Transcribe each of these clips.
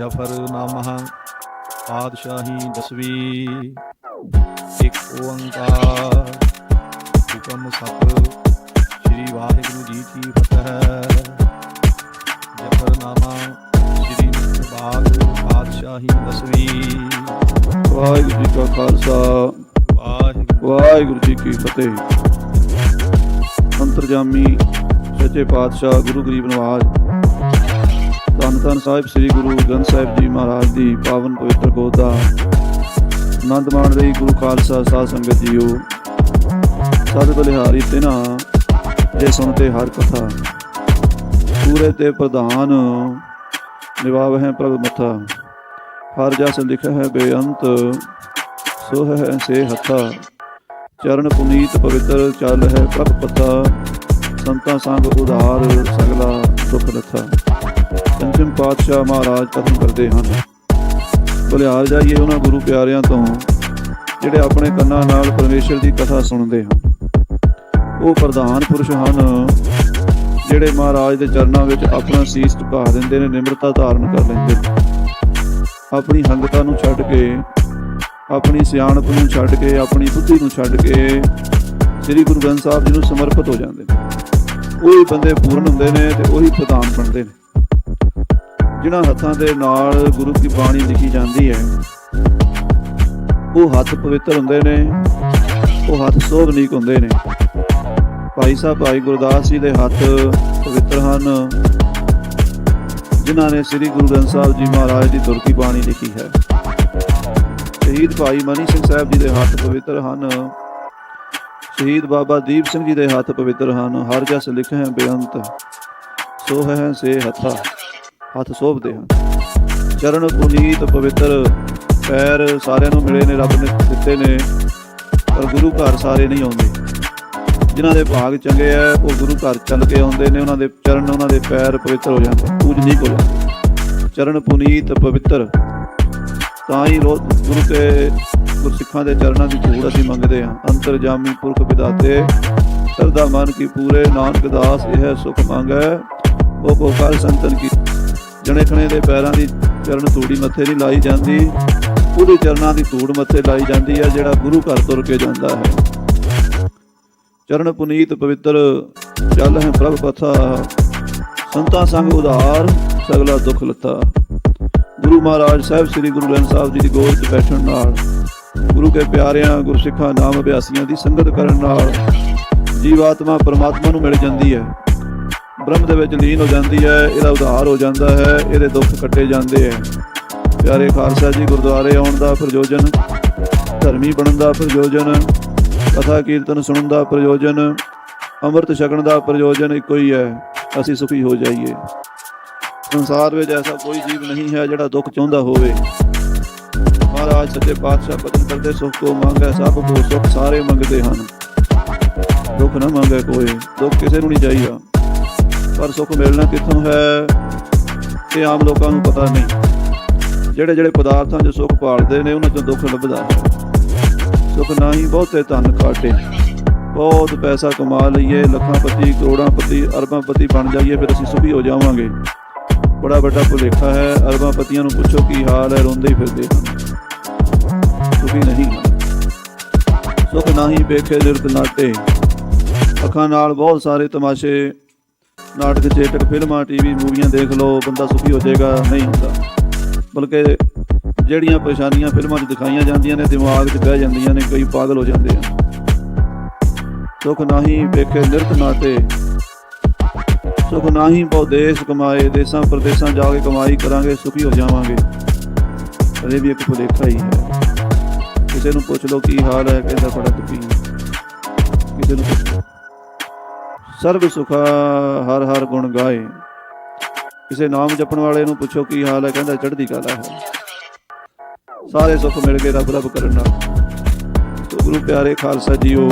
ਜਫਰਨਾਮਾ ਪਾਤਸ਼ਾਹੀ ਦਸਵੀਂ। ਇੱਕ ਓੰਕਾਰ ਹੁਕਮ ਸਤ ਸ੍ਰੀ ਵਾਹਿਗੁਰੂ ਜੀ ਕੀ ਫਤਿਹ। ਜਫਰਨਾਮਾ ਸ੍ਰੀ ਬਾਗ ਪਾਤਸ਼ਾਹੀ ਦਸਵੀਂ। ਵਾਹਿਗੁਰੂ ਜੀ ਕਾ ਖਾਲਸਾ। ਵਾਹਿਗੁਰੂ ਜੀ ਕੀ ਫਤਿਹ। ਅੰਤਰਜਾਮੀ ਸੱਚੇ ਪਾਤਸ਼ਾਹ ਗੁਰੂ ਗਰੀਬ ਨਿਵਾਜ ਧੰਨ ਧੰਨ ਸਾਹਿਬ ਸ੍ਰੀ ਗੁਰੂ ਗ੍ਰੰਥ ਸਾਹਿਬ ਜੀ ਮਹਾਰਾਜ ਦੀ ਪਾਵਨ ਪਵਿੱਤਰ ਗੋਦਾ ਆਨੰਦ ਮਾਣ ਰਹੀ ਗੁਰੂ ਖਾਲਸਾ ਸਾਧ ਸੰਗਤ ਜੀਓ। ਸਦ ਬਲਿਹਾਰੀ ਤਿਨਾ, ਜੇ ਸੁਣਤੇ ਹਰ ਕਥਾ। ਪੂਰੇ ਤੇ ਪ੍ਰਧਾਨ ਨਿਵਾਵਹਿ ਪ੍ਰਭ ਮਥਾ ਹਰ ਜਸ ਲਿਖ ਹੈ ਬੇਅੰਤ ਸੋ ਹੈ ਸੇ ਹੱਥਾ। ਚਰਨ ਪੁਨੀਤ ਪਵਿੱਤਰ ਚੱਲ ਹੈ ਪ੍ਰਭ ਪਤਾ। ਸੰਤਾਂ ਸੰਗ ਉਧਾਰ ਸਗਲਾ ਸੁਖ ਰਥਾ ਪੰਚਮ ਪਾਤਸ਼ਾਹ ਮਹਾਰਾਜ ਖਤਮ ਕਰਦੇ ਹਨ। ਬਲਿਹਾਰ ਜਾਈਏ ਉਹਨਾਂ ਗੁਰੂ ਪਿਆਰਿਆਂ ਤੋਂ, ਜਿਹੜੇ ਆਪਣੇ ਕੰਨਾਂ ਨਾਲ ਪਰਮੇਸ਼ਰ ਦੀ ਕਥਾ ਸੁਣਦੇ ਹਨ। ਉਹ ਪ੍ਰਧਾਨ ਪੁਰਸ਼ ਹਨ, ਜਿਹੜੇ ਮਹਾਰਾਜ ਦੇ ਚਰਨਾਂ ਵਿੱਚ ਆਪਣਾ ਸੀਸ ਝੁਕਾ ਦਿੰਦੇ ਨੇ, ਨਿਮਰਤਾ ਧਾਰਨ ਕਰ ਲੈਂਦੇ ਨੇ। ਆਪਣੀ ਹੰਗਤਾ ਨੂੰ ਛੱਡ ਕੇ, ਆਪਣੀ ਸਿਆਣਪ ਨੂੰ ਛੱਡ ਕੇ, ਆਪਣੀ ਬੁੱਧੀ ਨੂੰ ਛੱਡ ਕੇ ਸ੍ਰੀ ਗੁਰੂ ਗ੍ਰੰਥ ਸਾਹਿਬ ਜੀ ਨੂੰ ਸਮਰਪਿਤ ਹੋ ਜਾਂਦੇ ਨੇ। ਉਹੀ ਬੰਦੇ ਪੂਰਨ ਹੁੰਦੇ ਨੇ ਤੇ ਉਹੀ ਪ੍ਰਧਾਨ ਬਣਦੇ ਨੇ। ਜਿਨ੍ਹਾਂ ਹੱਥਾਂ ਦੇ ਨਾਲ ਗੁਰੂ ਕੀ ਬਾਣੀ ਲਿਖੀ ਜਾਂਦੀ ਹੈ, ਉਹ ਹੱਥ ਪਵਿੱਤਰ ਹੁੰਦੇ ਨੇ, ਉਹ ਹੱਥ ਸੋਭਨੀਕ ਹੁੰਦੇ ਨੇ। ਭਾਈ ਸਾਹਿਬ, ਭਾਈ ਗੁਰਦਾਸ ਜੀ ਦੇ ਹੱਥ ਪਵਿੱਤਰ ਹਨ, ਜਿਨ੍ਹਾਂ ਨੇ ਸ੍ਰੀ ਗੁਰੂ ਗ੍ਰੰਥ ਸਾਹਿਬ ਜੀ ਮਹਾਰਾਜ ਦੀ ਦੁਰਕੀ ਬਾਣੀ ਲਿਖੀ ਹੈ। ਸ਼ਹੀਦ ਭਾਈ ਮਨੀ ਸਿੰਘ ਸਾਹਿਬ ਜੀ ਦੇ ਹੱਥ ਪਵਿੱਤਰ ਹਨ, ਸ਼ਹੀਦ ਬਾਬਾ ਦੀਪ ਸਿੰਘ ਜੀ ਦੇ ਹੱਥ ਪਵਿੱਤਰ ਹਨ, ਹਰ ਜਸ ਲਿਖਿਆ ਹੈ ਬੇਅੰਤ ਸੋ ਹੈ ਸੇ ਹੱਥਾ ਹੱਥ ਸੋਭਦੇ ਹਨ। ਚਰਨ ਪੁਨੀਤ ਪਵਿੱਤਰ, ਪੈਰ ਸਾਰਿਆਂ ਨੂੰ ਮਿਲੇ ਨੇ, ਰੱਬ ਨੇ ਦਿੱਤੇ ਨੇ, ਪਰ ਗੁਰੂ ਘਰ ਸਾਰੇ ਨਹੀਂ ਆਉਂਦੇ। ਜਿਨ੍ਹਾਂ ਦੇ ਭਾਗ ਚੰਗੇ ਆ ਉਹ ਗੁਰੂ ਘਰ ਚੱਲ ਕੇ ਆਉਂਦੇ ਨੇ, ਉਹਨਾਂ ਦੇ ਚਰਨ, ਉਹਨਾਂ ਦੇ ਪੈਰ ਪਵਿੱਤਰ ਹੋ ਜਾਂਦੇ ਪੂਜਨੀਕ ਹੋ ਜਾਂਦੇ ਚਰਨ ਪੁਨੀਤ ਪਵਿੱਤਰ, ਤਾਂ ਹੀ ਰੋ- ਗੁਰੂ ਕੇ ਗੁਰਸਿੱਖਾਂ ਦੇ ਚਰਨਾਂ ਦੀ ਧੂੜ ਅਸੀਂ ਮੰਗਦੇ ਹਾਂ। ਅੰਤਰਜਾਮੀ ਪੁਰਖ ਵਿਦਾਤੇ ਸਰਦਾ ਮਨ ਕੀ ਪੂਰੇ, ਨਾਨਕ ਦਾਸ ਇਹ ਸੁਖ ਮੰਗੈ। ਉਹ ਕੋ ਕਰ ਸੰਤਨ ਕੀ ਜਣੇ ਖਣੇ ਦੇ ਪੈਰਾਂ ਦੀ ਚਰਨ ਧੂੜੀ ਮੱਥੇ ਨਹੀਂ ਲਾਈ ਜਾਂਦੀ। ਉਹਦੇ ਚਰਨਾਂ ਦੀ ਧੂੜ ਮੱਥੇ ਲਾਈ ਜਾਂਦੀ ਹੈ, ਜਿਹੜਾ ਗੁਰੂ ਘਰ ਤੁਰ ਕੇ ਜਾਂਦਾ ਹੈ। ਚਰਨ ਪੁਨੀਤ ਪਵਿੱਤਰ ਚੱਲ ਹੈ ਪ੍ਰਭ ਪਥਾ। ਸੰਤਾਂ ਸੰਗ ਉਧਾਰ, ਸਗਲਾ ਦੁੱਖ ਲੱਥਾ। ਗੁਰੂ ਮਹਾਰਾਜ ਸਾਹਿਬ, ਸ੍ਰੀ ਗੁਰੂ ਗ੍ਰੰਥ ਸਾਹਿਬ ਜੀ ਦੀ ਗੋਦ 'ਚ ਬੈਠਣ ਨਾਲ, ਗੁਰੂ ਕੇ ਪਿਆਰਿਆਂ, ਗੁਰਸਿੱਖਾਂ ਨਾਮ ਅਭਿਆਸੀਆਂ ਦੀ ਸੰਗਤ ਕਰਨ ਨਾਲ ਜੀਵਾਤਮਾ ਪਰਮਾਤਮਾ ਨੂੰ ਮਿਲ ਜਾਂਦੀ ਹੈ। ਬ੍ਰਹਮ ਦੇ ਵਿੱਚ ਲੀਨ ਹੋ ਜਾਂਦੀ ਹੈ, ਇਹਦਾ ਉਧਾਰ ਹੋ ਜਾਂਦਾ ਹੈ, ਇਹਦੇ ਦੁੱਖ ਕੱਟੇ ਜਾਂਦੇ ਹੈ। ਪਿਆਰੇ ਖਾਲਸਾ ਜੀ, ਗੁਰਦੁਆਰੇ ਆਉਣ ਦਾ ਪ੍ਰਯੋਜਨ, ਧਰਮੀ ਬਣਨ ਦਾ ਪ੍ਰਯੋਜਨ, ਕਥਾ ਕੀਰਤਨ ਸੁਣਨ ਦਾ ਪ੍ਰਯੋਜਨ, ਅੰਮ੍ਰਿਤ ਛਕਣ ਦਾ ਪ੍ਰਯੋਜਨ ਇੱਕੋ ਹੀ ਹੈ, ਅਸੀਂ ਸੁਖੀ ਹੋ ਜਾਈਏ। ਸੰਸਾਰ ਵਿੱਚ ਐਸਾ ਕੋਈ ਜੀਵ ਨਹੀਂ ਹੈ ਜਿਹੜਾ ਦੁੱਖ ਚਾਹੁੰਦਾ ਹੋਵੇ। ਮਹਾਰਾਜ ਸੱਚੇ ਪਾਤਸ਼ਾਹ ਬਚਨ ਕਰਦੇ ਸੁਖ ਕੋ ਮੰਗੈ, ਸਭ ਕੋ ਸੁਖ ਸਾਰੇ ਮੰਗਦੇ ਹਨ। ਦੁੱਖ ਨਾ ਮੰਗੇ ਕੋਈ, ਦੁੱਖ ਕਿਸੇ ਨੂੰ ਨਹੀਂ ਚਾਹੀਦਾ। ਪਰ ਸੁੱਖ ਮਿਲਣਾ ਕਿੱਥੋਂ ਹੈ? ਇਹ ਆਮ ਲੋਕਾਂ ਨੂੰ ਪਤਾ ਨਹੀਂ। ਜਿਹੜੇ ਜਿਹੜੇ ਪਦਾਰਥਾਂ 'ਚ ਸੁੱਖ ਭਾਲਦੇ ਨੇ, ਉਹਨਾਂ 'ਚੋਂ ਦੁੱਖ ਲੱਭਦਾ ਸੁੱਖ ਨਾ ਹੀ ਬਹੁਤੇ ਧਨ ਖਾਟੇ। ਬਹੁਤ ਪੈਸਾ ਕਮਾ ਲਈਏ, ਲੱਖਾਂ ਪਤੀ, ਕਰੋੜਾਂ ਪਤੀ, ਅਰਬਾਂ ਪਤੀ ਬਣ ਜਾਈਏ, ਫਿਰ ਅਸੀਂ ਸੁਖੀ ਹੋ ਜਾਵਾਂਗੇ। ਬੜਾ ਵੱਡਾ ਭੁਲੇਖਾ ਹੈ, ਅਰਬਾਂ ਪਤੀਆਂ ਨੂੰ ਪੁੱਛੋ ਕੀ ਹਾਲ ਹੈ, ਰੋਂਦੇ ਫਿਰਦੇ ਸੁਖੀ ਨਹੀਂ। ਹਨ ਸੁਖ ਨਹੀਂ ਵੇਖੇ ਨਿਰਤ ਨਾਟੇ ਅੱਖਾਂ ਨਾਲ ਬਹੁਤ ਸਾਰੇ ਤਮਾਸ਼ੇ ਨਾਟਕ ਚੇਟਕ ਫਿਲਮਾਂ, ਟੀਵੀ, ਮੂਵੀਆਂ ਦੇਖ ਲਓ, ਬੰਦਾ ਸੁਖੀ ਹੋ ਜਾਏਗਾ, ਨਹੀਂ ਹੁੰਦਾ। ਬਲਕਿ ਜਿਹੜੀਆਂ ਪਰੇਸ਼ਾਨੀਆਂ ਫਿਲਮਾਂ 'ਚ ਦਿਖਾਈਆਂ ਜਾਂਦੀਆਂ ਨੇ, ਦਿਮਾਗ 'ਚ ਬਹਿ ਜਾਂਦੀਆਂ ਨੇ, ਕਈ ਪਾਗਲ ਹੋ ਜਾਂਦੇ ਆ। ਸੁਖ ਨਹੀਂ ਵੇਖੇ ਨਿਰਤ ਨਾਤੇ ਸੁਖ ਨਹੀਂ ਬਹੁ ਦੇਸ਼ ਕਮਾਏ, ਦੇਸਾਂ ਪ੍ਰਦੇਸਾਂ ਜਾ ਕੇ ਕਮਾਈ ਕਰਾਂਗੇ, ਸੁਖੀ ਹੋ ਜਾਵਾਂਗੇ। ਇਹ ਵੀ ਇੱਕ ਭੁਲੇਖਾ ਹੀ ਹੈ। ਕਿਸੇ ਨੂੰ ਪੁੱਛ ਲਓ ਕੀ ਹਾਲ ਹੈ ਕਹਿੰਦਾ ਬੜਾ ਦੁਖੀ ਹਾਂ। ਕਿਸੇ ਨੂੰ ਪੁੱਛ ਸਰਬ ਸੁਖਾ, ਹਰ ਹਰ ਗੁਣ ਗਾਏ। ਕਿਸੇ ਨਾਮ ਜਪਣ ਵਾਲੇ ਨੂੰ ਪੁੱਛੋ ਕੀ ਹਾਲ ਹੈ, ਕਹਿੰਦਾ ਚੜ੍ਹਦੀ ਕਲਾ ਹੈ। ਸਾਰੇ ਸੁੱਖ ਮਿਲ ਕੇ ਰੱਬ ਰੱਬ ਕਰਨ ਨਾਲ। ਸੋ ਗੁਰੂ ਪਿਆਰੇ ਖਾਲਸਾ ਜੀਓ,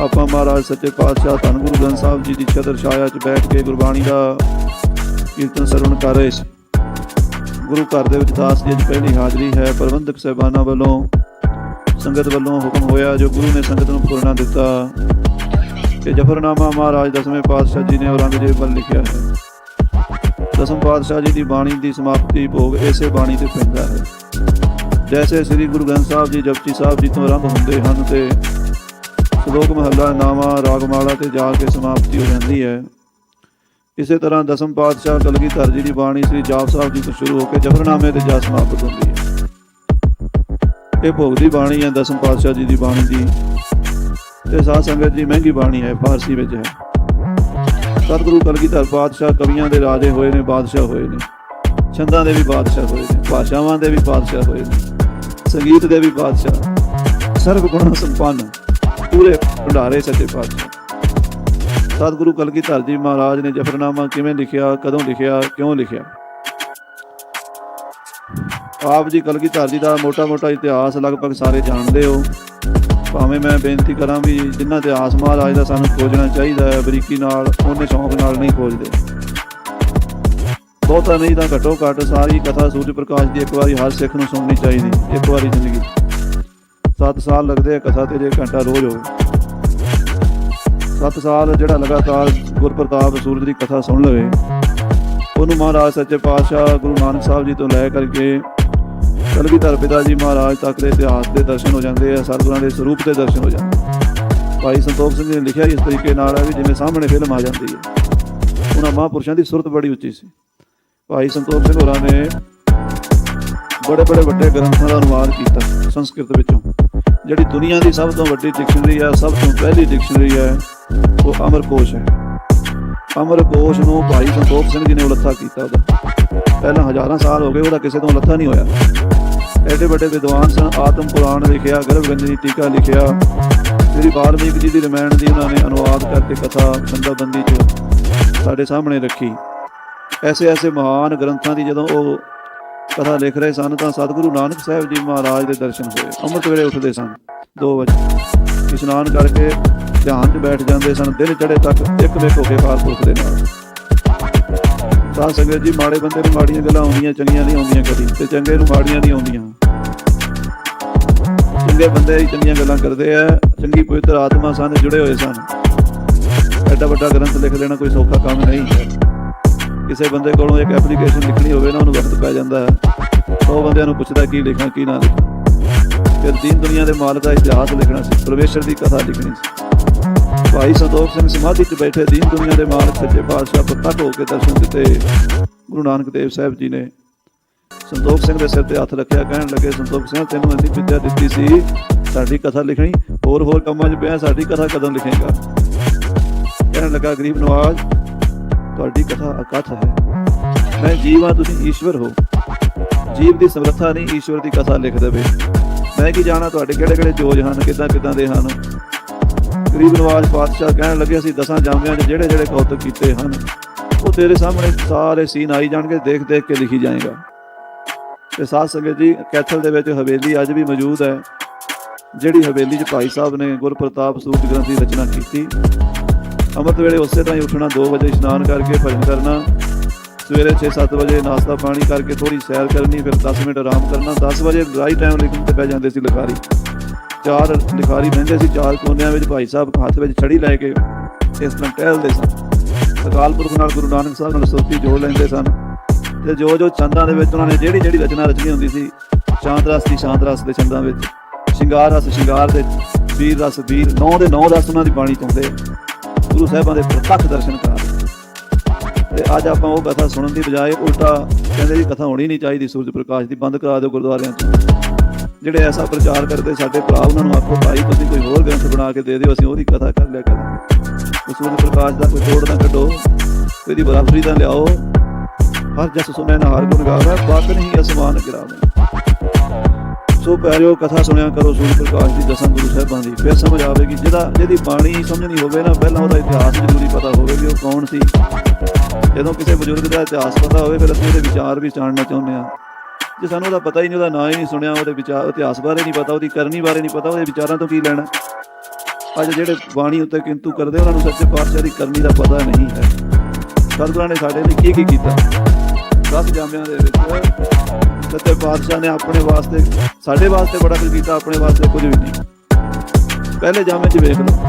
ਆਪਾਂ ਮਹਾਰਾਜ ਸੱਚੇ ਪਾਤਸ਼ਾਹ ਧੰਨ ਗੁਰੂ ਗ੍ਰੰਥ ਸਾਹਿਬ ਜੀ ਦੀ ਛਤਰ ਛਾਇਆ 'ਚ ਬੈਠ ਕੇ ਗੁਰਬਾਣੀ ਦਾ ਕੀਰਤਨ ਸਰਵਣ ਕਰ ਰਹੇ ਸੀ। ਗੁਰੂ ਘਰ ਦੇ ਵਿੱਚ ਦਾਸ ਜੀ ਦੀ ਪਹਿਲੀ ਹਾਜ਼ਰੀ ਹੈ, ਪ੍ਰਬੰਧਕ ਸਹਿਬਾਨਾਂ ਵੱਲੋਂ, ਸੰਗਤ ਵੱਲੋਂ ਹੁਕਮ ਹੋਇਆ, ਜੋ ਗੁਰੂ ਨੇ ਸੰਗਤ ਨੂੰ ਪੂਰਨਾ ਦਿੱਤਾ। ਕਿ ਜਫਰਨਾਮਾ ਮਹਾਰਾਜ ਦਸਵੇਂ ਪਾਤਸ਼ਾਹ ਜੀ ਨੇ ਔਰੰਗਜ਼ੇਬ ਵੱਲ ਲਿਖਿਆ ਹੈ। ਦਸਮ ਪਾਤਸ਼ਾਹ ਜੀ ਦੀ ਬਾਣੀ ਦੀ ਸਮਾਪਤੀ ਭੋਗ ਇਸੇ ਬਾਣੀ ਤੇ ਪੈਂਦਾ ਹੈ। ਜੈਸੇ ਸ੍ਰੀ ਗੁਰੂ ਗ੍ਰੰਥ ਸਾਹਿਬ ਜੀ, ਜਪਜੀ ਸਾਹਿਬ ਜੀ ਤੋਂ ਆਰੰਭ ਹੁੰਦੇ ਹਨ ਤੇ ਸ਼ਲੋਕ ਮਹੱਲਾ, ਨਾਮਾ, ਰਾਗਮਾਲਾ ਤੇ ਜਾ ਕੇ ਸਮਾਪਤੀ ਹੋ ਜਾਂਦੀ ਹੈ। ਇਸੇ ਤਰ੍ਹਾਂ ਦਸਮ ਪਾਤਸ਼ਾਹ ਕਲਗੀਧਰ ਜੀ ਦੀ ਬਾਣੀ ਸ੍ਰੀ ਜਾਪ ਸਾਹਿਬ ਜੀ ਤੋਂ ਸ਼ੁਰੂ ਹੋ ਕੇ ਜਫਰਨਾਮੇ ਤੇ ਜਾ ਸਮਾਪਤ ਹੁੰਦੀ ਹੈ। ਇਹ ਭੋਗ ਦੀ ਬਾਣੀ ਹੈ ਦਸਮ ਪਾਤਸ਼ਾਹ ਜੀ ਦੀ ਬਾਣੀ ਦੀ। ਤੇ ਸਾਧ ਸੰਗਤ ਦੀ ਮਹਿੰਗੀ ਬਾਣੀ ਹੈ ਫਾਰਸੀ ਵਿੱਚ ਹੈ। ਸਤਿਗੁਰੂ ਕਲਗੀਧਰ ਪਾਤਸ਼ਾਹ ਕਵੀਆਂ ਦੇ ਰਾਜੇ ਹੋਏ ਨੇ, ਬਾਦਸ਼ਾਹ ਹੋਏ ਨੇ। ਛੰਦਾਂ ਦੇ ਵੀ ਬਾਦਸ਼ਾਹ ਹੋਏ ਨੇ, ਭਾਸ਼ਾਵਾਂ ਦੇ ਵੀ ਬਾਦਸ਼ਾਹ ਹੋਏ ਨੇ। ਸੰਗੀਤ ਦੇ ਵੀ ਬਾਦਸ਼ਾਹ, ਸਰਬ ਗੁਣਾ ਸੰਪੰਨ, ਪੂਰੇ ਭੰਡਾਰੇ ਸੱਚੇ ਪਾਤਸ਼ਾਹ। ਸਤਿਗੁਰੂ ਕਲਗੀਧਰ ਜੀ ਮਹਾਰਾਜ ਨੇ ਜਫਰਨਾਮਾ ਕਿਵੇਂ ਲਿਖਿਆ, ਕਦੋਂ ਲਿਖਿਆ, ਕਿਉਂ ਲਿਖਿਆ? ਆਪ ਜੀ ਕਲਗੀਧਰ ਜੀ ਦਾ ਮੋਟਾ-ਮੋਟਾ ਇਤਿਹਾਸ ਲਗਭਗ ਸਾਰੇ ਜਾਣਦੇ ਹੋ। ਭਾਵੇਂ ਮੈਂ ਬੇਨਤੀ ਕਰਾਂ ਵੀ ਜਿਨ੍ਹਾਂ ਇਤਿਹਾਸ ਮਹਾਰਾਜ ਦਾ ਸਾਨੂੰ ਖੋਜਣਾ ਚਾਹੀਦਾ ਹੈ ਬਰੀਕੀ ਨਾਲ, ਉਹਨੇ ਸ਼ੌਂਕ ਨਾਲ ਨਹੀਂ ਖੋਜਦੇ। ਬਹੁਤਾ ਨਹੀਂ ਤਾਂ ਘੱਟੋ ਘੱਟ ਸਾਰੀ ਕਥਾ ਸੂਰਜ ਪ੍ਰਕਾਸ਼ ਦੀ ਇੱਕ ਵਾਰੀ ਹਰ ਸਿੱਖ ਨੂੰ ਸੁਣਨੀ ਚਾਹੀਦੀ, ਇੱਕ ਵਾਰੀ ਜ਼ਿੰਦਗੀ। 7 ਸਾਲ ਲੱਗਦੇ ਆ ਕਥਾ ਤੇ, ਜੇ ਘੰਟਾ ਰੋਜ਼ ਹੋਵੇ। 7 ਸਾਲ ਜਿਹੜਾ ਲਗਾਤਾਰ ਗੁਰਪ੍ਰਤਾਪ ਸੂਰਜ ਦੀ ਕਥਾ ਸੁਣ ਲਵੇ, ਉਹਨੂੰ ਮਹਾਰਾਜ ਸੱਚੇ ਪਾਤਸ਼ਾਹ ਗੁਰੂ ਨਾਨਕ ਸਾਹਿਬ ਜੀ ਤੋਂ ਲੈ ਕਰਕੇ ਕਲਗੀਧਰ ਪਿਤਾ ਜੀ ਮਹਾਰਾਜ ਤੱਕ ਦੇ ਇਤਿਹਾਸ ਦੇ ਦਰਸ਼ਨ ਹੋ ਜਾਂਦੇ ਆ ਸਤਿਗੁਰਾਂ ਦੇ ਸਰੂਪ ਦੇ ਦਰਸ਼ਨ ਹੋ ਜਾਂਦੇ ਭਾਈ ਸੰਤੋਖ ਸਿੰਘ ਜੀ ਨੇ ਲਿਖਿਆ ਇਸ ਤਰੀਕੇ ਨਾਲ ਹੈ ਵੀ ਜਿਵੇਂ ਸਾਹਮਣੇ ਫਿਲਮ ਆ ਜਾਂਦੀ ਹੈ ਉਹਨਾਂ ਮਹਾਂਪੁਰਸ਼ਾਂ ਦੀ ਸੁਰਤ ਬੜੀ ਉੱਚੀ ਸੀ। ਭਾਈ ਸੰਤੋਖ ਸਿੰਘ ਹੋਰਾਂ ਨੇ ਬੜੇ ਬੜੇ ਵੱਡੇ ਗ੍ਰੰਥਾਂ ਦਾ ਅਨੁਵਾਦ ਕੀਤਾ ਸੰਸਕ੍ਰਿਤ ਵਿੱਚੋਂ। ਜਿਹੜੀ ਦੁਨੀਆ ਦੀ ਸਭ ਤੋਂ ਵੱਡੀ ਡਿਕਸ਼ਨਰੀ ਹੈ ਸਭ ਤੋਂ ਪਹਿਲੀ ਡਿਕਸ਼ਨਰੀ ਹੈ ਉਹ ਅਮਰਕੋਸ਼ ਹੈ। ਅਮਰਕੋਸ਼ ਨੂੰ ਭਾਈ ਸੰਤੋਖ ਸਿੰਘ ਜੀ ਨੇ ਉਲੱਥਾ ਕੀਤਾ ਉਹਦਾ। ਪਹਿਲਾਂ ਹਜ਼ਾਰਾਂ ਸਾਲ ਹੋ ਗਏ, ਉਹਦਾ ਕਿਸੇ ਤੋਂ ਉਲੱਥਾ ਨਹੀਂ ਹੋਇਆ। ਐਡੇ ਵੱਡੇ ਵਿਦਵਾਨ ਸਨ, ਆਤਮ ਪੁਰਾਣ ਲਿਖਿਆ ਗਰਭਗੰਜਨੀ ਟੀਕਾ ਲਿਖਿਆ। ਜਿਹੜੀ ਵਾਲਮੀਕ ਜੀ ਦੀ ਰਮਾਇਣ ਦੀ ਉਹਨਾਂ ਨੇ ਅਨੁਵਾਦ ਕਰਕੇ ਕਥਾ ਸੰਦਾਬੰਦੀ ਚ ਸਾਡੇ ਸਾਹਮਣੇ ਰੱਖੀ। ਐਸੇ ਐਸੇ ਮਹਾਨ ਗ੍ਰੰਥਾਂ ਦੀ ਜਦੋਂ ਉਹ ਕਥਾ ਲਿਖ ਰਹੇ ਸਨ, ਤਾਂ ਸਤਿਗੁਰੂ ਨਾਨਕ ਸਾਹਿਬ ਜੀ ਮਹਾਰਾਜ ਦੇ ਦਰਸ਼ਨ ਹੋਏ। ਅੰਮ੍ਰਿਤ ਵੇਲੇ ਉੱਠਦੇ ਸਨ 2 ਵਜੇ। ਇਸ਼ਨਾਨ ਕਰਕੇ ਧਿਆਨ 'ਚ ਬੈਠ ਜਾਂਦੇ ਸਨ, ਦਿਨ ਚੜੇ ਤੱਕ ਇੱਕ ਵੇਖ ਹੋ ਕੇ ਪਾਰਪੁਰਖ ਦੇ ਨਾਲ। ਸਾਧ ਸੰਗਤ ਜੀ, ਮਾੜੇ ਬੰਦੇ ਨੂੰ ਮਾੜੀਆਂ ਗੱਲਾਂ ਆਉਂਦੀਆਂ, ਚੰਗੀਆਂ ਨਹੀਂ ਆਉਂਦੀਆਂ ਕਦੀ, ਤੇ ਚੰਗੇ ਨੂੰ ਮਾੜੀਆਂ ਨਹੀਂ ਆਉਂਦੀਆਂ। ਚੰਗੇ ਬੰਦੇ ਹੀ ਚੰਗੀਆਂ ਗੱਲਾਂ ਕਰਦੇ ਆ, ਚੰਗੀ ਪਵਿੱਤਰ ਆਤਮਾ ਸਨ ਜੁੜੇ ਹੋਏ ਸਨ। ਐਡਾ ਵੱਡਾ ਗ੍ਰੰਥ ਲਿਖ ਲੈਣਾ ਕੋਈ ਸੌਖਾ ਕੰਮ ਨਹੀਂ। ਕਿਸੇ ਬੰਦੇ ਕੋਲੋਂ ਇੱਕ ਐਪਲੀਕੇਸ਼ਨ ਲਿਖਣੀ ਹੋਵੇ ਨਾ, ਉਹਨੂੰ ਵਕਤ ਪੈ ਜਾਂਦਾ ਹੈ। ਉਹ ਬੰਦਿਆਂ ਨੂੰ ਪੁੱਛਦਾ, ਕੀ ਲਿਖਾਂ, ਕੀ ਨਾ ਲਿਖਾਂ। ਫਿਰ ਦੀਨ ਦੁਨੀਆ ਦੇ ਮਾਲਕ ਦਾ ਇਤਿਹਾਸ ਲਿਖਣਾ ਸੀ, ਪਰਮੇਸ਼ਰ ਦੀ ਕਥਾ ਲਿਖਣੀ ਸੀ। ਭਾਈ ਸੰਤੋਖ ਸਿੰਘ ਸਮਾਧੀ 'ਚ ਬੈਠੇ ਦੀਨ ਦੁਨੀਆ ਦੇ ਮਾਲਕ ਸੱਚੇ ਪਾਤਸ਼ਾਹ ਪ੍ਰਤੱਖ ਹੋ ਕੇ ਦਰਸ਼ਨ ਦਿੱਤੇ ਗੁਰੂ ਨਾਨਕ ਦੇਵ ਸਾਹਿਬ ਜੀ ਨੇ ਸੰਤੋਖ ਸਿੰਘ ਦੇ ਸਿਰ ਤੇ ਹੱਥ ਰੱਖਿਆ, ਕਹਿਣ ਲੱਗੇ, ਸੰਤੋਖ ਸਿੰਘ, ਤੈਨੂੰ ਇੰਨੀ ਵਿਦਿਆ ਦਿੱਤੀ ਸੀ, ਸਾਡੀ ਕਥਾ ਲਿਖਣੀ, ਹੋਰ ਹੋਰ ਕੰਮਾਂ 'ਚ ਪਿਆ, ਸਾਡੀ ਕਥਾ ਕਦੋਂ ਲਿਖੇਗਾ? ਕਹਿਣ ਲੱਗਾ, ਗਰੀਬ ਨਵਾਜ਼, ਤੁਹਾਡੀ ਕਥਾ ਅਕਥ ਹੈ। ਮੈਂ ਜੀਵ ਹਾਂ, ਤੁਸੀਂ ਈਸ਼ਵਰ ਹੋ। ਜੀਵ ਦੀ ਸਮਰੱਥਾ ਨਹੀਂ, ਈਸ਼ਵਰ ਦੀ ਕਥਾ ਲਿਖ ਦੇਵੇ। ਮੈਂ ਕੀ ਜਾਣਾ, ਤੁਹਾਡੇ ਕਿਹੜੇ ਕਿਹੜੇ ਜੋਜ ਹਨ ਕਿੱਦਾਂ ਕਿੱਦਾਂ ਦੇ ਹਨ? ਗਰੀਬ ਨਵਾਜ਼ ਪਾਤਸ਼ਾਹ ਕਹਿਣ ਲੱਗੇ, ਅਸੀਂ ਦਸਾਂ ਜਾਮਿਆਂ 'ਚ ਜਿਹੜੇ ਜਿਹੜੇ ਕੌਤਕ ਕੀਤੇ ਹਨ, ਉਹ ਤੇਰੇ ਸਾਹਮਣੇ ਸਾਰੇ ਸੀਨ ਆਈ ਜਾਣਗੇ, ਦੇਖ ਦੇਖ ਕੇ ਲਿਖੀ ਜਾਏਗਾ। ਤੇ ਸਾਧ ਸੰਗਤ ਜੀ, ਕੈਥਲ ਦੇ ਵਿੱਚ ਹਵੇਲੀ ਅੱਜ ਵੀ ਮੌਜੂਦ ਹੈ, ਜਿਹੜੀ ਹਵੇਲੀ 'ਚ ਭਾਈ ਸਾਹਿਬ ਨੇ ਗੁਰਪ੍ਰਤਾਪ ਸੂਰਜ ਗ੍ਰੰਥ ਦੀ ਰਚਨਾ ਕੀਤੀ। ਅੰਮ੍ਰਿਤ ਵੇਲੇ ਉਸੇ ਤਰ੍ਹਾਂ ਹੀ ਉੱਠਣਾ 2 ਵਜੇ ਇਸ਼ਨਾਨ ਕਰਕੇ ਭਜਨ ਕਰਨਾ, ਸਵੇਰੇ 6-7 ਵਜੇ ਨਾਸ਼ਤਾ ਪਾਣੀ ਕਰਕੇ ਥੋੜੀ ਸੈਰ ਕਰਨੀ, ਫਿਰ 10 ਮਿੰਟ ਆਰਾਮ ਕਰਨਾ 10 ਵਜੇ ਰਾਈਟ ਟਾਈਮ ਲਿਖਣ ਤੇ ਬਹਿ ਜਾਂਦੇ ਸੀ ਲਿਖਾਰੀ ਚਾਰ ਲਿਖਾਰੀ ਬਹਿੰਦੇ ਸੀ, ਚਾਰ ਕੋਨਿਆਂ ਵਿੱਚ ਭਾਈ ਸਾਹਿਬ ਹੱਥ ਵਿੱਚ ਛੜੀ ਲੈ ਕੇ ਇਸ ਤਰ੍ਹਾਂ ਟਹਿਲਦੇ ਸਨ। ਅਕਾਲ ਪੁਰਖ ਨਾਲ ਗੁਰੂ ਨਾਨਕ ਸਾਹਿਬ ਨਾਲ ਸੁਰਤੀ ਜੋੜ ਲੈਂਦੇ ਸਨ ਤੇ ਜੋ ਜੋ ਛੰਦਾਂ ਦੇ ਵਿੱਚ ਉਹਨਾਂ ਨੇ ਜਿਹੜੀ ਜਿਹੜੀ ਰਚਨਾ ਰਚਨੀ ਹੁੰਦੀ ਸੀ ਸ਼ਾਂਤ ਰਸ ਦੀ ਸ਼ਾਂਤ ਰਸ ਦੇ ਛੰਦਾਂ ਵਿੱਚ, ਸ਼ਿੰਗਾਰ ਰਸ ਸ਼ਿੰਗਾਰ ਦੇ, ਵੀਰ ਰਸ ਵੀਰ, ਨੌ ਦੇ ਨੌ ਰਸ ਉਹਨਾਂ ਦੀ ਬਾਣੀ ਚੋਂਦੇ ਗੁਰੂ ਸਾਹਿਬਾਂ ਦੇ ਪ੍ਰਤੱਖ ਦਰਸ਼ਨ ਕਰਾ ਤੇ ਅੱਜ ਆਪਾਂ ਉਹ ਕਥਾ ਸੁਣਨ ਦੀ ਬਜਾਏ ਉਲਟਾ ਕਹਿੰਦੇ ਜੀ ਕਥਾ ਹੋਣੀ ਨਹੀਂ ਚਾਹੀਦੀ, ਸੂਰਜ ਪ੍ਰਕਾਸ਼ ਦੀ, ਬੰਦ ਕਰਾ ਦਿਓ ਗੁਰਦੁਆਰਿਆਂ 'ਚ। ਜਿਹੜੇ ਐਸਾ ਪ੍ਰਚਾਰ ਕਰਦੇ ਸਾਡੇ ਭਰਾ, ਉਹਨਾਂ ਨੂੰ ਆਖੋ ਭਾਈ ਤੁਸੀਂ ਕੋਈ ਹੋਰ ਗ੍ਰੰਥ ਬਣਾ ਕੇ ਦੇ ਦਿਓ, ਅਸੀਂ ਉਹਦੀ ਕਥਾ ਕਰ ਲਿਆ ਕਰਾਂਗੇ। ਸੂਰਜ ਪ੍ਰਕਾਸ਼ ਦਾ ਕੋਈ ਜੋੜ ਨਾ ਕੱਢੋ ਇਹਦੀ ਬਰਾਬਰੀ ਤਾਂ ਲਿਆਓ। ਹਰ ਜਸ ਸੁਣੈ ਨਾ ਹਰ ਗੁਣ ਗਾਵੇ, ਬਾਤ ਨਹੀਂ ਅਸਮਾਨ ਗਿਰਾਵੇ। ਸੋ ਪਿਆਰਿਓ, ਕਥਾ ਸੁਣਿਆ ਕਰੋ, ਸੂਰਜ ਪ੍ਰਕਾਸ਼ ਦੀ ਦਸਾਂ ਗੁਰੂ ਸਾਹਿਬਾਂ ਦੀ। ਫਿਰ ਸਮਝ ਆਵੇਗੀ ਜਿਹਦਾ ਜਿਹਦੀ ਬਾਣੀ ਸਮਝਣੀ ਹੋਵੇ ਨਾ, ਪਹਿਲਾਂ ਉਹਦਾ ਇਤਿਹਾਸ ਜ਼ਰੂਰੀ ਪਤਾ ਹੋਵੇ ਵੀ ਉਹ ਕੌਣ ਸੀ। ਜਦੋਂ ਕਿਸੇ ਬਜ਼ੁਰਗ ਦਾ ਇਤਿਹਾਸ ਪਤਾ ਹੋਵੇ, ਫਿਰ ਅਸੀਂ ਉਹਦੇ ਵਿਚਾਰ ਵੀ ਜਾਣਨਾ ਚਾਹੁੰਦੇ ਹਾਂ। ਜੇ ਸਾਨੂੰ ਉਹਦਾ ਪਤਾ ਹੀ ਨਹੀਂ, ਉਹਦਾ ਨਾਂ ਹੀ ਨਹੀਂ ਸੁਣਿਆ, ਉਹਦੇ ਵਿਚਾਰ, ਇਤਿਹਾਸ ਬਾਰੇ ਨਹੀਂ ਪਤਾ, ਉਹਦੀ ਕਰਨੀ ਬਾਰੇ ਨਹੀਂ ਪਤਾ, ਉਹਦੇ ਵਿਚਾਰਾਂ ਤੋਂ ਕੀ ਲੈਣਾ? ਅੱਜ ਜਿਹੜੇ ਬਾਣੀ ਉੱਤੇ ਕਿੰਤੂ ਕਰਦੇ, ਉਹਨਾਂ ਨੂੰ ਸੱਚੇ ਪਾਤਸ਼ਾਹ ਦੀ ਕਰਨੀ ਦਾ ਪਤਾ ਨਹੀਂ ਹੈ। ਸਤਿਗੁਰਾਂ ਨੇ ਸਾਡੇ ਲਈ ਕੀ ਕੀ ਕੀਤਾ? ਦਸ ਜਾਮਿਆਂ ਦੇ ਵਿੱਚ ਸੱਚੇ ਪਾਤਸ਼ਾਹ ਨੇ ਆਪਣੇ ਵਾਸਤੇ, ਸਾਡੇ ਵਾਸਤੇ ਬੜਾ ਕੁਝ ਕੀਤਾ, ਆਪਣੇ ਵਾਸਤੇ ਕੁਝ ਵੀ ਨਹੀਂ। ਪਹਿਲੇ ਜਾਮੇ 'ਚ ਵੇਖ ਲਓ।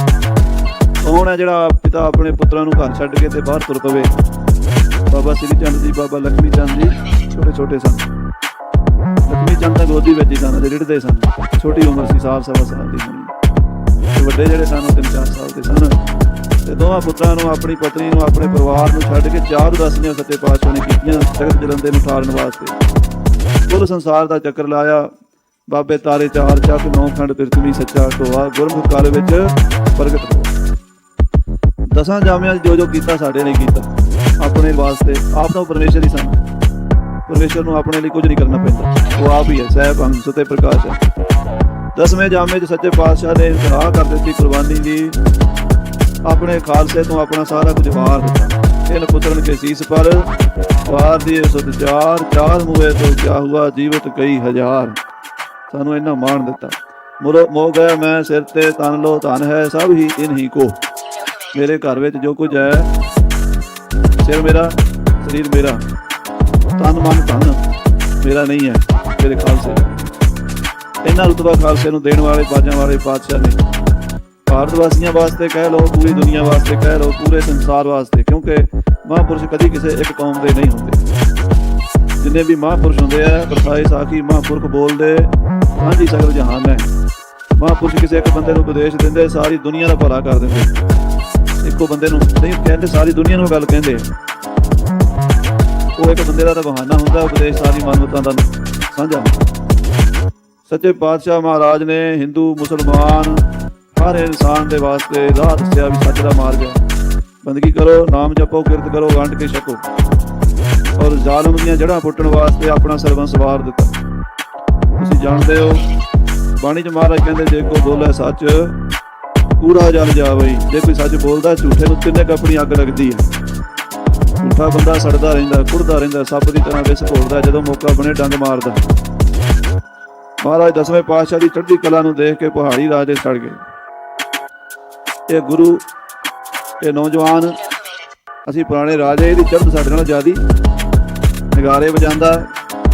ਕੌਣ ਹੈ ਜਿਹੜਾ ਪਿਤਾ ਆਪਣੇ ਪੁੱਤਰਾਂ ਨੂੰ ਘਰ ਛੱਡ ਕੇ ਤੇ ਬਾਹਰ ਤੁਰ ਪਵੇ? ਬਾਬਾ ਸ੍ਰੀ ਚੰਦ ਜੀ, ਬਾਬਾ ਲక్ష్ਮੀ ਚੰਦ ਜੀ ਛੋਟੇ ਛੋਟੇ ਸਨ ਲక్ష్ਮੀ ਚੰਦ ਗੋਦੀ ਵਿੱਚ ਹੀ ਸਨ ਰਿੜਦੇ ਸਨ। ਛੋਟੀ ਉਮਰ ਸੀ, ਸਾਲ ਸਵਾ ਸਾਲ ਦੀ ਹੋਣੀ ਵੱਡੇ ਜਿਹੜੇ ਸਨ, ਉਹ ਤਿੰਨ ਚਾਰ ਸਾਲ ਦੇ ਸਨ। ਤੇ ਦੋਵਾਂ ਪੁੱਤਰਾਂ ਨੂੰ, ਆਪਣੀ ਪਤਨੀ ਨੂੰ, ਆਪਣੇ ਪਰਿਵਾਰ ਨੂੰ ਛੱਡ ਕੇ ਚਾਰ ਉਦਾਸੀਆਂ ਸੱਚੇ ਪਾਤਸ਼ਾਹ ਨੇ ਕੀਤੀਆਂ ਜਗਤ ਜਲੰਦੇ ਨੂੰ ਠਾਰਨ ਵਾਸਤੇ। ਕੁੱਲ ਸੰਸਾਰ ਦਾ ਚੱਕਰ ਲਾਇਆ। ਬਾਬੇ ਤਾਰੇ ਚਾਰ ਚੱਕ, ਨੌ ਖੰਡ ਪ੍ਰਿਥਵੀ ਸੱਚਾ ਢੋਆ, ਗੁਰਮੁਖ ਕਾਲ ਵਿੱਚ ਪ੍ਰਗਟ ਹੋਇਆ। ਦਸਾਂ ਜਾਮਿਆਂ ਜੋ ਜੋ ਕੀਤਾ, ਸਾਡੇ ਨੇ ਕੀਤਾ। ਆਪਣੇ ਵਾਸਤੇ ਆਪ ਤਾਂ ਪਰਮੇਸ਼ਰ ਹੀ ਸਨ। ਪਰਮੇਸ਼ਰ ਨੂੰ ਆਪਣੇ ਲਈ ਕੁਝ ਨਹੀਂ ਕਰਨਾ ਪੈਂਦਾ। ਉਹ ਆਪ ਹੀ ਹੈ, ਸਹਿਬ ਅੰਗ ਸੁਤੇ ਪ੍ਰਕਾਸ਼ ਹੈ। ਦਸਵੇਂ ਜਾਮੇ 'ਚ ਸੱਚੇ ਪਾਤਸ਼ਾਹ ਨੇ ਇਤਰਾਹ ਕਰ ਦਿੱਤੀ ਕੁਰਬਾਨੀ ਦੀ। ਆਪਣੇ ਖਾਲਸੇ ਤੋਂ ਆਪਣਾ ਸਾਰਾ ਕੁਝ ਵਾਰ ਦਿੱਤਾ। ਤਿੰਨ ਪੁੱਤਰਨ ਕੇ ਸੀਸ ਪਰ, ਵਾਰ ਦੀ ਸੁਤ ਚਾਰ ਚਾਰ ਤੋਂ ਕਿਆ ਹੁਆ ਜੀਵਤ ਕਈ ਹਜ਼ਾਰ। ਸਾਨੂੰ ਇਹਨਾਂ ਮਾਣ ਦਿੱਤਾ। ਮੁਰੋ ਮੋ ਗਿਆ ਮੈਂ ਸਿਰ ਤੇ ਤਨ ਲੋ ਧਨ ਹੈ, ਸਭ ਹੀ ਇਨਹੀ ਕੋ। ਮੇਰੇ ਘਰ ਵਿੱਚ ਜੋ ਕੁਝ ਹੈ, ਸਿਰ ਮੇਰਾ, ਸਰੀਰ ਮੇਰਾ। ਤਨ ਮਨ ਧਨ। ਮੇਰਾ ਨਹੀਂ ਹੈ, ਮੇਰੇ ਖਾਲਸੇ ਇਹਨਾਂ ਰੁਤਬਾ ਖਾਲਸੇ ਨੂੰ ਦੇਣ ਵਾਲੇ ਬਾਜਾਂ ਵਾਲੇ ਪਾਤਸ਼ਾਹ ਨੇ। ਭਾਰਤ ਵਾਸੀਆਂ ਵਾਸਤੇ ਕਹਿ ਲਓ, ਪੂਰੀ ਦੁਨੀਆ ਵਾਸਤੇ ਕਹਿ ਲਓ, ਪੂਰੇ ਸੰਸਾਰ ਵਾਸਤੇ, ਕਿਉਂਕਿ ਮਹਾਂਪੁਰਸ਼ ਕਦੀ ਕਿਸੇ ਇੱਕ ਕੌਮ ਦੇ ਨਹੀਂ ਹੁੰਦੇ। ਜਿੰਨੇ ਵੀ ਮਹਾਂਪੁਰਸ਼ ਹੁੰਦੇ ਆ ਪ੍ਰਸਾਈ ਸਾਖੀ, ਮਹਾਂਪੁਰਖ ਬੋਲਦੇ, ਸਾਂਝੀ ਸਗਲ ਜਹਾਨ ਹੈ। ਮਹਾਂਪੁਰਸ਼ ਕਿਸੇ ਇੱਕ ਬੰਦੇ ਨੂੰ ਉਪਦੇਸ਼ ਦਿੰਦੇ, ਸਾਰੀ ਦੁਨੀਆ ਦਾ ਭਲਾ ਕਰ ਦਿੰਦੇ। ਇੱਕੋ ਬੰਦੇ ਨੂੰ ਨਹੀਂ ਕਹਿੰਦੇ, ਸਾਰੀ ਦੁਨੀਆ ਨੂੰ ਗੱਲ ਕਹਿੰਦੇ। ਉਹ ਇੱਕ ਬੰਦੇ ਦਾ ਤਾਂ ਬਹਾਨਾ ਹੁੰਦਾ, ਉਪਦੇਸ਼ ਸਾਰੀ ਮਾਨਵਤਾ ਦਾ ਸਾਂਝਾ ਸੱਚੇ ਪਾਤਸ਼ਾਹ ਮਹਾਰਾਜ ਨੇ ਹਿੰਦੂ, ਮੁਸਲਮਾਨ, ਹਰ ਇਨਸਾਨ ਦੇ ਵਾਸਤੇ ਰਾਹ ਦੱਸਿਆ ਵੀ ਸੱਚ ਦਾ ਮਾਰਗ ਹੈ। ਬੰਦਗੀ ਕਰੋ, ਨਾਮ ਜਪੋ, ਕਿਰਤ ਕਰੋ, ਵੰਡ ਕੇ ਛਕੋ। ਔਰ ਜ਼ਾਲਮ ਦੀਆਂ ਜੜ੍ਹਾਂ ਪੁੱਟਣ ਵਾਸਤੇ ਆਪਣਾ ਸਰਬੰਸ ਵਾਰ ਦਿੱਤਾ। ਤੁਸੀਂ ਜਾਣਦੇ ਹੋ, ਬਾਣੀ ਚ ਮਹਾਰਾਜ ਕਹਿੰਦੇ, ਜੇ ਕੋ ਬੋਲੇ ਸੱਚ ਕੂੜਾ ਜਨ ਜਾਵੇ। ਜੇ ਕੋਈ ਸੱਚ ਬੋਲਦਾ, ਝੂਠੇ ਨੂੰ ਕਿੰਨੇ ਕੁ ਆਪਣੀ ਅੱਗ ਲੱਗਦੀ ਹੈ। ਝੂਠਾ ਬੰਦਾ ਸੜਦਾ ਰਹਿੰਦਾ, ਕੁੜਦਾ ਰਹਿੰਦਾ, ਸੱਪ ਦੀ ਤਰ੍ਹਾਂ ਵਿਸ ਘੋਲਦਾ, ਜਦੋਂ ਮੌਕਾ ਬਣੇ ਡੰਗ ਮਾਰਦਾ। ਮਹਾਰਾਜ ਦਸਵੇਂ ਪਾਤਸ਼ਾਹ ਦੀ ਚੜ੍ਹਦੀ ਕਲਾ ਨੂੰ ਦੇਖ ਕੇ ਪਹਾੜੀ ਰਾਜੇ ਸੜ ਗਏ। ਇਹ ਗੁਰੂ, ਇਹ ਨੌਜਵਾਨ, ਅਸੀਂ ਪੁਰਾਣੇ ਰਾਜੇ, ਇਹਦੀ ਚੜ੍ਹਦ ਸਾਡੇ ਨਾਲੋਂ ਜ਼ਿਆਦੀ ਨਗਾਰੇ ਵਜਾਉਂਦਾ,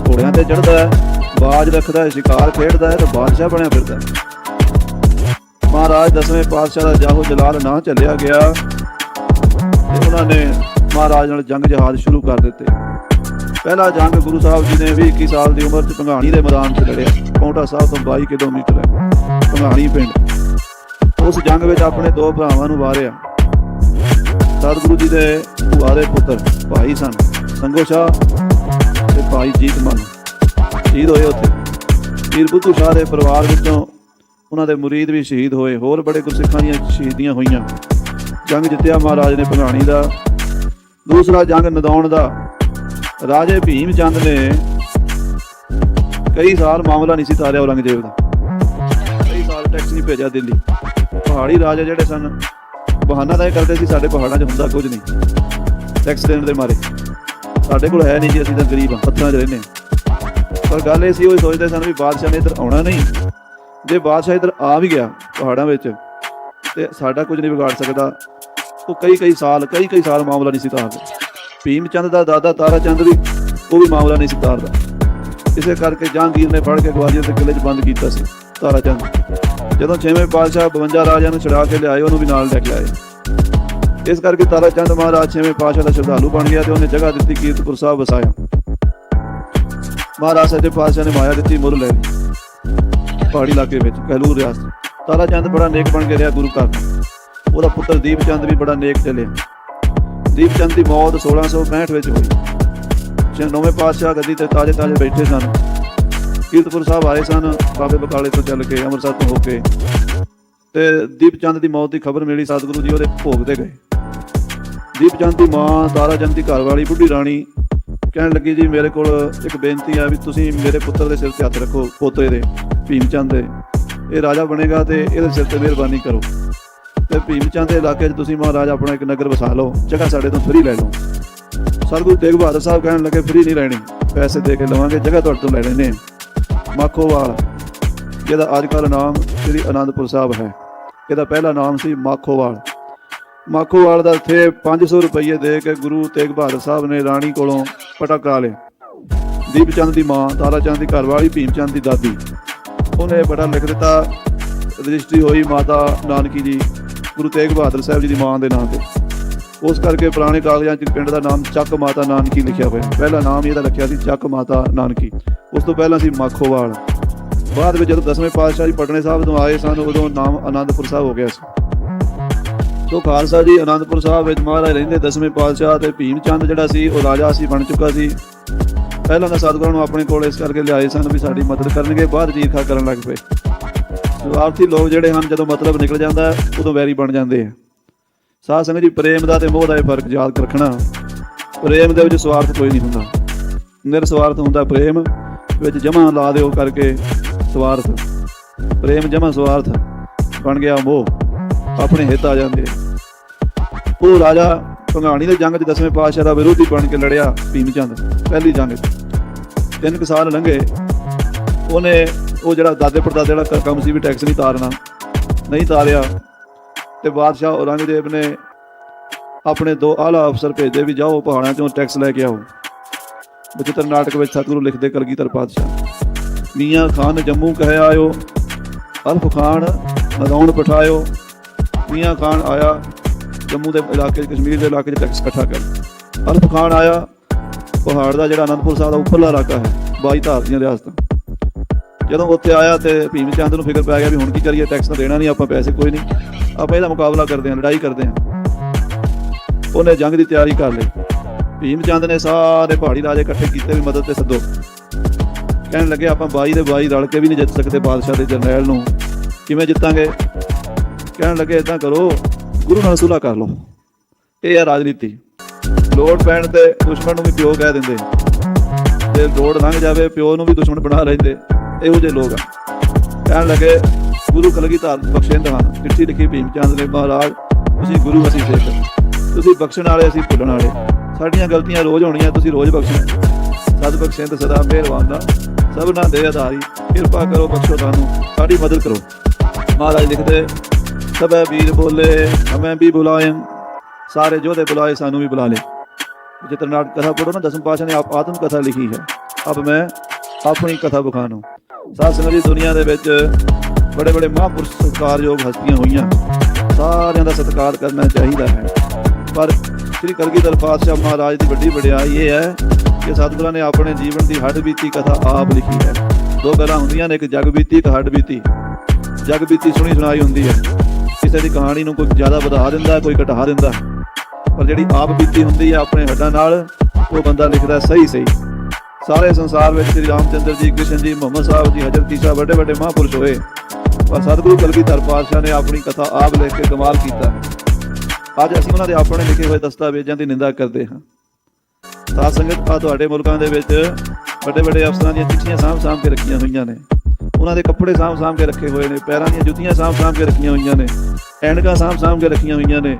ਘੋੜਿਆਂ ਤੇ ਚੜ੍ਹਦਾ ਹੈ, ਬਾਜ ਰੱਖਦਾ ਸ਼ਿਕਾਰ ਖੇਡਦਾ ਹੈ ਤੇ ਬਾਦਸ਼ਾਹ ਬਣਿਆ ਫਿਰਦਾ ਮਹਾਰਾਜ ਦਸਵੇਂ ਪਾਤਸ਼ਾਹ ਦਾ ਜਾਹੋ ਜਲਾਲ ਨਾ ਚੱਲਿਆ ਗਿਆ ਉਹਨਾਂ ਨੇ ਮਹਾਰਾਜ ਨਾਲ ਜੰਗ ਜਹਾਜ਼ ਸ਼ੁਰੂ ਕਰ ਦਿੱਤੇ। ਪਹਿਲਾ ਜੰਗ ਗੁਰੂ ਸਾਹਿਬ ਜੀ ਨੇ ਵੀ 21 ਸਾਲ ਦੀ ਉਮਰ 'ਚ ਭੰਗਾਣੀ ਦੇ ਮੈਦਾਨ 'ਚ ਲੜਿਆ। ਪੌਂਟਾ ਸਾਹਿਬ ਤੋਂ 22 ਕਿਲੋਮੀਟਰ ਹੈ, ਭੰਗਾਣੀ ਪਿੰਡ। ਉਸ ਜੰਗ ਵਿੱਚ ਆਪਣੇ ਦੋ ਭਰਾਵਾਂ ਨੂੰ ਵਾਰਿਆ। ਸਤਿਗੁਰੂ ਜੀ ਦੇ ਭੂਆਰੇ ਪੁੱਤਰ ਭਾਈ ਸਨ, ਸੰਗੋ ਸ਼ਾਹ ਤੇ ਭਾਈ ਜੀਤ ਮਨ। ਸ਼ਹੀਦ ਹੋਏ ਉੱਥੇ। ਪੀਰ ਬੁੱਧੂ ਸ਼ਾਹ ਦੇ ਪਰਿਵਾਰ ਵਿੱਚੋਂ ਉਹਨਾਂ ਦੇ ਮੁਰੀਦ ਵੀ ਸ਼ਹੀਦ ਹੋਏ। ਹੋਰ ਬੜੇ ਗੁਰਸਿੱਖਾਂ ਦੀਆਂ ਸ਼ਹੀਦੀਆਂ ਹੋਈਆਂ। ਜੰਗ ਜਿੱਤਿਆ ਮਹਾਰਾਜ ਨੇ ਭੰਗਾਣੀ ਦਾ। ਦੂਸਰਾ ਜੰਗ ਨਦੌਣ ਦਾ। ਰਾਜੇ ਭੀਮ ਚੰਦ ਨੇ ਕਈ ਸਾਲ ਮਾਮਲਾ ਨਹੀਂ ਸੀ ਤਾਰਿਆ ਔਰੰਗਜ਼ੇਬ ਦਾ। ਕਈ ਸਾਲ ਟੈਕਸ ਨਹੀਂ ਭੇਜਿਆ ਦਿੱਲੀ। ਪਹਾੜੀ ਰਾਜਾ ਜਿਹੜੇ ਸਨ, ਬਹਾਨਾ ਤਾਂ ਇਹ ਕਰਦੇ ਸੀ ਸਾਡੇ ਪਹਾੜਾਂ 'ਚ ਹੁੰਦਾ ਕੁਝ ਨਹੀਂ। ਟੈਕਸ ਦੇਣ ਦੇ ਮਾਰੇ। ਸਾਡੇ ਕੋਲ ਹੈ ਨਹੀਂ ਜੀ, ਅਸੀਂ ਤਾਂ ਗਰੀਬ ਹਾਂ, ਪੱਥਰਾਂ 'ਚ ਰਹਿੰਦੇ ਪਰ ਗੱਲ ਇਹ ਸੀ, ਉਹ ਸੋਚਦੇ ਸਨ ਵੀ ਬਾਦਸ਼ਾਹ ਨੇ ਇੱਧਰ ਆਉਣਾ ਨਹੀਂ। ਜੇ ਬਾਦਸ਼ਾਹ ਇੱਧਰ ਆ ਵੀ ਗਿਆ ਪਹਾੜਾਂ ਵਿੱਚ, ਤੇ ਸਾਡਾ ਕੁਝ ਨਹੀਂ ਵਿਗਾੜ ਸਕਦਾ। ਉਹ ਕਈ ਕਈ ਸਾਲ, ਕਈ ਕਈ ਸਾਲ ਮਾਮਲਾ ਨਹੀਂ ਸੀ ਭੀਮ ਚੰਦ ਦਾ ਦਾਦਾ ਤਾਰਾ ਚੰਦ ਵੀ, ਉਹ ਵੀ ਮਾਮਲਾ ਨਹੀਂ ਸਿਤਾਰਦਾ ਇਸੇ ਕਰਕੇ ਜਹਾਂਗੀਰ ਨੇ ਫੜ ਕੇ ਗਵਾਲੀਅਰ ਦੇ ਕਿਲੇ 'ਚ ਬੰਦ ਕੀਤਾ ਸੀ, ਤਾਰਾ ਚੰਦ। ਜਦੋਂ ਛੇਵੇਂ ਪਾਤਸ਼ਾਹ 52 ਰਾਜਿਆਂ ਨੂੰ ਛੁਡਾ ਕੇ ਲਿਆਏ, ਉਹਨੂੰ ਵੀ ਨਾਲ ਲੈ ਕੇ ਆਏ। ਇਸ ਕਰਕੇ ਤਾਰਾ ਚੰਦ ਮਹਾਰਾਜ ਛੇਵੇਂ ਪਾਤਸ਼ਾਹ ਦਾ ਸ਼ਰਧਾਲੂ ਬਣ ਗਿਆ ਤੇ ਉਹਨੇ ਜਗ੍ਹਾ ਦਿੱਤੀ, ਕੀਰਤਪੁਰ ਸਾਹਿਬ ਵਸਾਇਆ। ਮਹਾਰਾਜ ਸੱਜੇ ਪਾਤਸ਼ਾਹ ਨੇ ਮਾਇਆ ਦਿੱਤੀ ਮੁਰ ਲੈ ਲਈ। ਪਹਾੜੀ ਇਲਾਕੇ ਵਿੱਚ, ਕਹਿਲੂਰ ਰਿਆਸਤ। ਤਾਰਾ ਚੰਦ ਬੜਾ ਨੇਕ ਬਣ ਕੇ ਰਿਹਾ ਗੁਰੂ ਘਰ। ਉਹਦਾ ਪੁੱਤਰ ਦੀਪ ਚੰਦ ਵੀ ਬੜਾ ਨੇਕ ਚੱਲਿਆ ਦੀਪ ਚੰਦ ਦੀ ਮੌਤ 1665 ਵਿੱਚ ਹੋਈ। ਜੇ ਨੌਵੇਂ ਪਾਤਸ਼ਾਹ ਗੱਦੀ ਤੇ ਤਾਜੇ ਤਾਜੇ ਬੈਠੇ ਸਨ। ਕੀਰਤਪੁਰ ਸਾਹਿਬ ਆਏ ਸਨ, ਬਾਬੇ ਬਕਾਲੇ ਤੋਂ ਚੱਲ ਕੇ, ਅੰਮ੍ਰਿਤਸਰ ਤੋਂ ਹੋ ਕੇ। ਤੇ ਦੀਪ ਚੰਦ ਦੀ ਮੌਤ ਦੀ ਖਬਰ ਮਿਲੀ ਸਤਿਗੁਰੂ ਜੀ, ਉਹਦੇ ਭੋਗ ਤੇ ਗਏ। ਦੀਪ ਚੰਦ ਦੀ ਮਾਂ ਤਾਰਾ ਚੰਦ ਦੀ ਘਰਵਾਲੀ ਬੁੱਢੀ ਰਾਣੀ, ਕਹਿਣ ਲੱਗੀ, ਜੀ, ਮੇਰੇ ਕੋਲ ਇੱਕ ਬੇਨਤੀ ਆ ਵੀ ਤੁਸੀਂ ਮੇਰੇ ਪੁੱਤਰ ਦੇ ਸਿਰ ਤੇ ਹੱਥ ਰੱਖੋ ਪੋਤੇ ਦੇ, ਭੀਮ ਚੰਦ ਦੇ। ਇਹ ਰਾਜਾ ਬਣੇਗਾ ਤੇ ਇਹਦੇ ਸਿਰ ਤੇ ਮਿਹਰਬਾਨੀ ਕਰੋ। ਤੇ ਭੀਮ ਚੰਦ ਦੇ ਇਲਾਕੇ 'ਚ ਤੁਸੀਂ ਮਹਾਰਾਜ ਆਪਣਾ ਇੱਕ ਨਗਰ ਵਸਾ ਲਓ, ਜਗ੍ਹਾ ਸਾਡੇ ਤੋਂ ਫਰੀ ਲੈ ਲਓ। ਸਰਗੁਰੂ ਤੇਗ ਬਹਾਦਰ ਸਾਹਿਬ ਕਹਿਣ ਲੱਗੇ, ਫਰੀ ਨਹੀਂ ਲੈਣੀ, ਪੈਸੇ ਦੇ ਕੇ ਲਵਾਂਗੇ, ਜਗ੍ਹਾ ਤੁਹਾਡੇ ਤੋਂ ਲੈ ਲੈਣੇ ਮਾਖੋਵਾਲ ਜਿਹਦਾ ਅੱਜ ਕੱਲ੍ਹ ਨਾਮ ਸ੍ਰੀ ਅਨੰਦਪੁਰ ਸਾਹਿਬ ਹੈ। ਇਹਦਾ ਪਹਿਲਾ ਨਾਮ ਸੀ ਮਾਖੋਵਾਲ ਮਾਖੋਵਾਲ ਦਾ ਇੱਥੇ 500 ਰੁਪਏ ਦੇ ਕੇ ਗੁਰੂ ਤੇਗ ਬਹਾਦਰ ਸਾਹਿਬ ਨੇ ਰਾਣੀ ਕੋਲੋਂ ਪਟਾ ਕਰਾ ਲਿਆ। ਦੀਪ ਚੰਦ ਦੀ ਮਾਂ, ਤਾਰਾ ਚੰਦ ਦੀ ਘਰਵਾਲੀ, ਭੀਮ ਚੰਦ ਦੀ ਦਾਦੀ। ਉਹਨੇ ਬੜਾ ਲਿਖ ਦਿੱਤਾ, ਰਜਿਸਟਰੀ ਹੋਈ ਮਾਤਾ ਨਾਨਕੀ ਜੀ ਗੁਰੂ ਤੇਗ ਬਹਾਦਰ ਸਾਹਿਬ ਜੀ ਦੀ ਮਾਂ ਦੇ ਨਾਂ ਤੇ। ਉਸ ਕਰਕੇ ਪੁਰਾਣੇ ਕਾਗਜ਼ਾਂ 'ਚ ਪਿੰਡ ਦਾ ਨਾਮ ਚੱਕ ਮਾਤਾ ਨਾਨਕੀ ਲਿਖਿਆ ਹੋਇਆ। ਪਹਿਲਾ ਨਾਮ ਹੀ ਇਹਦਾ ਲਿਖਿਆ ਸੀ, ਚੱਕ ਮਾਤਾ ਨਾਨਕੀ। ਉਸ ਤੋਂ ਪਹਿਲਾਂ ਸੀ ਮਾਖੋਵਾਲ। ਬਾਅਦ ਵਿੱਚ ਜਦੋਂ ਦਸਵੇਂ ਪਾਤਸ਼ਾਹ ਜੀ ਪਟਨੇ ਸਾਹਿਬ ਤੋਂ ਆਏ ਸਨ, ਉਦੋਂ ਨਾਮ ਆਨੰਦਪੁਰ ਸਾਹਿਬ ਹੋ ਗਿਆ ਸੀ। ਸੋ ਖਾਲਸਾ ਜੀ ਆਨੰਦਪੁਰ ਸਾਹਿਬ ਵਿੱਚ ਮਹਾਰਾਜ ਰਹਿੰਦੇ ਦਸਵੇਂ ਪਾਤਸ਼ਾਹ ਤੇ ਭੀਮ ਚੰਦ ਜਿਹੜਾ ਸੀ, ਉਹ ਰਾਜਾ ਸੀ, ਬਣ ਚੁੱਕਾ ਸੀ। ਪਹਿਲਾਂ ਤਾਂ ਸਤਿਗੁਰਾਂ ਨੂੰ ਆਪਣੇ ਕੋਲ ਇਸ ਕਰਕੇ ਲਿਆਏ ਸਨ ਵੀ ਸਾਡੀ ਮਦਦ ਕਰਨਗੇ, ਬਾਅਦ ਜੀ ਈਰਖਾ ਕਰਨ ਲੱਗ ਪਏ। ਸਵਾਰਥੀ ਲੋਕ ਜਿਹੜੇ ਹਨ, ਜਦੋਂ ਮਤਲਬ ਨਿਕਲ ਜਾਂਦਾ, ਉਦੋਂ ਵੈਰੀ ਬਣ ਜਾਂਦੇ ਆ। ਸਾਧ ਸੰਗਤ ਜੀ, ਪ੍ਰੇਮ ਦਾ ਤੇ ਮੋਹ ਦਾ ਇਹ ਫ਼ਰਕ ਯਾਦ ਰੱਖਣਾ। ਪ੍ਰੇਮ ਦੇ ਵਿੱਚ ਸਵਾਰਥ ਕੋਈ ਨਹੀਂ ਹੁੰਦਾ। ਨਿਰਸਵਾਰਥ ਹੁੰਦਾ ਪ੍ਰੇਮ, ਵਿੱਚ ਜਮਾ ਲਾ ਦਿਓ ਕਰਕੇ ਸਵਾਰਥ। ਪ੍ਰੇਮ ਜਮਾ ਸਵਾਰਥ, ਬਣ ਗਿਆ ਮੋਹ, ਆਪਣੇ ਹਿੱਤ ਆ ਜਾਂਦੇ ਉਹ ਰਾਜਾ ਭੰਗਾਣੀ ਦੇ ਜੰਗ 'ਚ ਦਸਵੇਂ ਪਾਤਸ਼ਾਹ ਦਾ ਵਿਰੋਧੀ ਬਣ ਕੇ ਲੜਿਆ ਭੀਮ ਚੰਦ, ਪਹਿਲੀ ਜੰਗ 'ਚ। ਤਿੰਨ ਕੁ ਸਾਲ ਲੰਘੇ, ਉਹਨੇ ਉਹ ਜਿਹੜਾ ਦਾਦੇ ਪੜਦਾਦੇ ਵਾਲਾ ਕੰਮ ਸੀ ਵੀ ਟੈਕਸ ਨਹੀਂ ਤਾਰਨਾ, ਨਹੀਂ ਤਾਰਿਆ। ਤੇ ਬਾਦਸ਼ਾਹ ਔਰੰਗਜ਼ੇਬ ਨੇ ਆਪਣੇ ਦੋ ਆਲਾ ਅਫਸਰ ਭੇਜੇ ਵੀ ਜਾਓ ਪਹਾੜਾਂ ਚੋਂ ਟੈਕਸ ਲੈ ਕੇ ਆਓ। ਬਚਿੱਤਰ ਨਾਟਕ ਵਿੱਚ ਸਤਿਗੁਰੂ ਲਿਖਦੇ ਕਲਗੀਧਰ ਪਾਤਸ਼ਾਹ। ਮੀਆਂ ਖਾਨ ਜੰਮੂ ਕਹਿ ਆਇਓ ਅਲਫ ਖਾਨ ਰੌਣ ਪਠਾਇਓ। ਮੀਆਂ ਖਾਨ ਆਇਆ, ਜੰਮੂ ਦੇ ਇਲਾਕੇ 'ਚ, ਕਸ਼ਮੀਰ ਦੇ ਇਲਾਕੇ 'ਚ ਟੈਕਸ ਇਕੱਠਾ ਕਰ। ਅਲਫ ਖਾਨ ਆਇਆ, ਪਹਾੜ ਦਾ ਜਿਹੜਾ ਅਨੰਦਪੁਰ ਸਾਹਿਬ ਦਾ ਉੱਪਰਲਾ ਇਲਾਕਾ ਹੈ 22 ਧਾਰ ਦੀਆਂ ਰਿਆਸਤਾਂ। ਜਦੋਂ ਉੱਥੇ ਆਇਆ ਤੇ ਭੀਮ ਚੰਦ ਨੂੰ ਫਿਕਰ ਪੈ ਗਿਆ ਵੀ ਹੁਣ ਕੀ ਕਰੀਏ ਟੈਕਸ ਤਾਂ ਦੇਣਾ ਨਹੀਂ, ਆਪਾਂ ਪੈਸੇ ਕੋਈ ਨਹੀਂ। ਆਪਾਂ ਇਹਦਾ ਮੁਕਾਬਲਾ ਕਰਦੇ ਹਾਂ, ਲੜਾਈ ਕਰਦੇ ਹਾਂ। ਉਹਨੇ ਜੰਗ ਦੀ ਤਿਆਰੀ ਕਰ ਲਈ। ਭੀਮ ਚੰਦ ਨੇ ਸਾਰੇ ਪਹਾੜੀ ਰਾਜੇ ਇਕੱਠੇ ਕੀਤੇ ਵੀ ਮਦਦ ਤੇ ਸੱਦੋ। ਕਹਿਣ ਲੱਗੇ, ਆਪਾਂ 22 ਦੇ 22 ਰਲ ਕੇ ਵੀ ਨਹੀਂ ਜਿੱਤ ਸਕਦੇ ਬਾਦਸ਼ਾਹ ਦੇ ਜਰਨੈਲ ਨੂੰ। ਕਿਵੇਂ ਜਿੱਤਾਂਗੇ? ਕਹਿਣ ਲੱਗੇ ਇਦਾਂ ਕਰੋ, ਗੁਰੂ ਨਾਲ ਸੁਲਾ ਕਰ ਲਓ। ਇਹ ਆ ਰਾਜਨੀਤੀ। ਲੋੜ ਪੈਣ ਤੇ ਦੁਸ਼ਮਣ ਨੂੰ ਵੀ ਪਿਓ ਕਹਿ ਦਿੰਦੇ। ਤੇ ਲੋੜ ਲੰਘ ਜਾਵੇ, ਪਿਓ ਨੂੰ ਵੀ ਦੁਸ਼ਮਣ ਬਣਾ ਲੈਂਦੇ। ਇਹੋ ਜਿਹੇ ਲੋਕ ਆ। ਕਹਿਣ ਲੱਗੇ, ਗੁਰੂ ਕਲਗੀਧਰ ਬਖਸ਼ਿੰਦ ਹਾਂ। ਚਿੱਠੀ ਲਿਖੀ ਭੀਮ ਚੰਦ ਨੇ, ਮਹਾਰਾਜ, ਤੁਸੀਂ ਗੁਰੂ ਅਸੀਂ ਸਿੱਖ। ਤੁਸੀਂ ਬਖਸ਼ਣ ਵਾਲੇ, ਅਸੀਂ ਭੁੱਲਣ ਵਾਲੇ। ਸਾਡੀਆਂ ਗਲਤੀਆਂ ਰੋਜ਼ ਹੋਣੀਆਂ, ਤੁਸੀਂ ਰੋਜ਼ ਬਖਸ਼ੋ। ਸਦ ਬਖਸ਼ਿੰਦ ਸਦਾ ਮਿਹਰਬਾਨਾ ਸਭਨਾ ਦੇ ਆਧਾਰੀ। ਕਿਰਪਾ ਕਰੋ, ਬਖਸ਼ੋ ਤੁਹਾਨੂੰ ਸਾਡੀ ਮਦਦ ਕਰੋ। ਮਹਾਰਾਜ ਲਿਖਦੇ, ਸਭੈ ਵੀਰ ਬੋਲੇ, ਹਮੈਂ ਵੀ ਬੁਲਾਏ ਸਾਰੇ ਯੋਧੇ ਬੁਲਾਏ, ਸਾਨੂੰ ਵੀ ਬੁਲਾ ਲੇ। ਜਿਤਨਾ ਕਥਾ ਪੜੋ ਨਾ, ਦਸਮ ਪਾਸ਼ਾ ਨੇ ਆਪ ਆਤਮ ਕਥਾ ਲਿਖੀ ਹੈ। ਅਬ ਮੈਂ ਆਪਣੀ ਕਥਾ ਬਖਾਨੂ ਸਾਧ ਸੰਗਤ ਜੀ ਦੁਨੀਆ ਦੇ ਵਿੱਚ। ਬੜੇ ਬੜੇ ਮਹਾਂਪੁਰਸ਼ ਸਤਿਕਾਰਯੋਗ ਹਸਤੀਆਂ ਹੋਈਆਂ। ਸਾਰਿਆਂ ਦਾ ਸਤਿਕਾਰ ਕਰਨਾ ਚਾਹੀਦਾ ਹੈ। ਪਰ ਸ੍ਰੀ ਕਲਗੀਧਰ ਪਾਤਸ਼ਾਹ ਮਹਾਰਾਜ ਦੀ ਵੱਡੀ ਵਡਿਆਈ ਇਹ ਹੈ ਕਿ ਸਤਿਗੁਰਾਂ ਨੇ ਆਪਣੇ ਜੀਵਨ ਦੀ ਹੱਡ ਬੀਤੀ ਕਥਾ ਆਪ ਲਿਖੀ ਹੈ। ਦੋ ਗੱਲਾਂ ਹੁੰਦੀਆਂ ਨੇ, ਇੱਕ ਜਗ ਬੀਤੀ, ਇੱਕ ਹੱਡ ਬੀਤੀ। ਜਗ ਬੀਤੀ ਸੁਣੀ ਸੁਣਾਈ ਹੁੰਦੀ ਹੈ। ਕਿਸੇ ਦੀ ਕਹਾਣੀ ਨੂੰ ਕੋਈ ਜ਼ਿਆਦਾ ਵਧਾ ਦਿੰਦਾ, ਕੋਈ ਘਟਾ ਦਿੰਦਾ। ਪਰ ਜਿਹੜੀ ਆਪ ਬੀਤੀ ਹੁੰਦੀ ਹੈ ਆਪਣੇ ਹੱਡਾਂ ਨਾਲ, ਉਹ ਬੰਦਾ ਲਿਖਦਾ ਸਹੀ ਸਹੀ ਸਾਰੇ ਸੰਸਾਰ ਵਿੱਚ ਸ੍ਰੀ ਰਾਮਚੰਦਰ ਜੀ, ਕ੍ਰਿਸ਼ਨ ਜੀ, ਮੁਹੰਮਦ ਸਾਹਿਬ ਜੀ, ਹਜ਼ਰਤ ਈਸਾ, ਵੱਡੇ ਵੱਡੇ ਮਹਾਂਪੁਰਸ਼ ਹੋਏ। ਪਰ ਸਤਿਗੁਰੂ ਕਲਗੀਧਰ ਪਾਤਸ਼ਾਹ ਨੇ ਆਪਣੀ ਕਥਾ ਆਪ ਲਿਖ ਕੇ ਕਮਾਲ ਕੀਤਾ ਅੱਜ ਅਸੀਂ ਉਹਨਾਂ ਦੇ ਆਪਣੇ ਲਿਖੇ ਹੋਏ ਦਸਤਾਵੇਜ਼ਾਂ ਦੀ ਨਿੰਦਾ ਕਰਦੇ ਹਾਂ। ਸਾਧ ਸੰਗਤ ਆ ਤੁਹਾਡੇ ਮੁਲਕਾਂ ਦੇ ਵਿੱਚ ਵੱਡੇ ਵੱਡੇ ਅਫਸਰਾਂ ਦੀਆਂ ਚਿੱਠੀਆਂ ਸਾਂਭ ਸਾਂਭ ਕੇ ਰੱਖੀਆਂ ਹੋਈਆਂ ਨੇ। ਉਹਨਾਂ ਦੇ ਕੱਪੜੇ ਸਾਂਭ ਸਾਂਭ ਕੇ ਰੱਖੇ ਹੋਏ ਨੇ, ਪੈਰਾਂ ਦੀਆਂ ਜੁੱਤੀਆਂ ਸਾਂਭ ਸਾਂਭ ਕੇ ਰੱਖੀਆਂ ਹੋਈਆਂ ਨੇ, ਐਨਕਾਂ ਸਾਂਭ ਸਾਂਭ ਕੇ ਰੱਖੀਆਂ ਹੋਈਆਂ ਨੇ।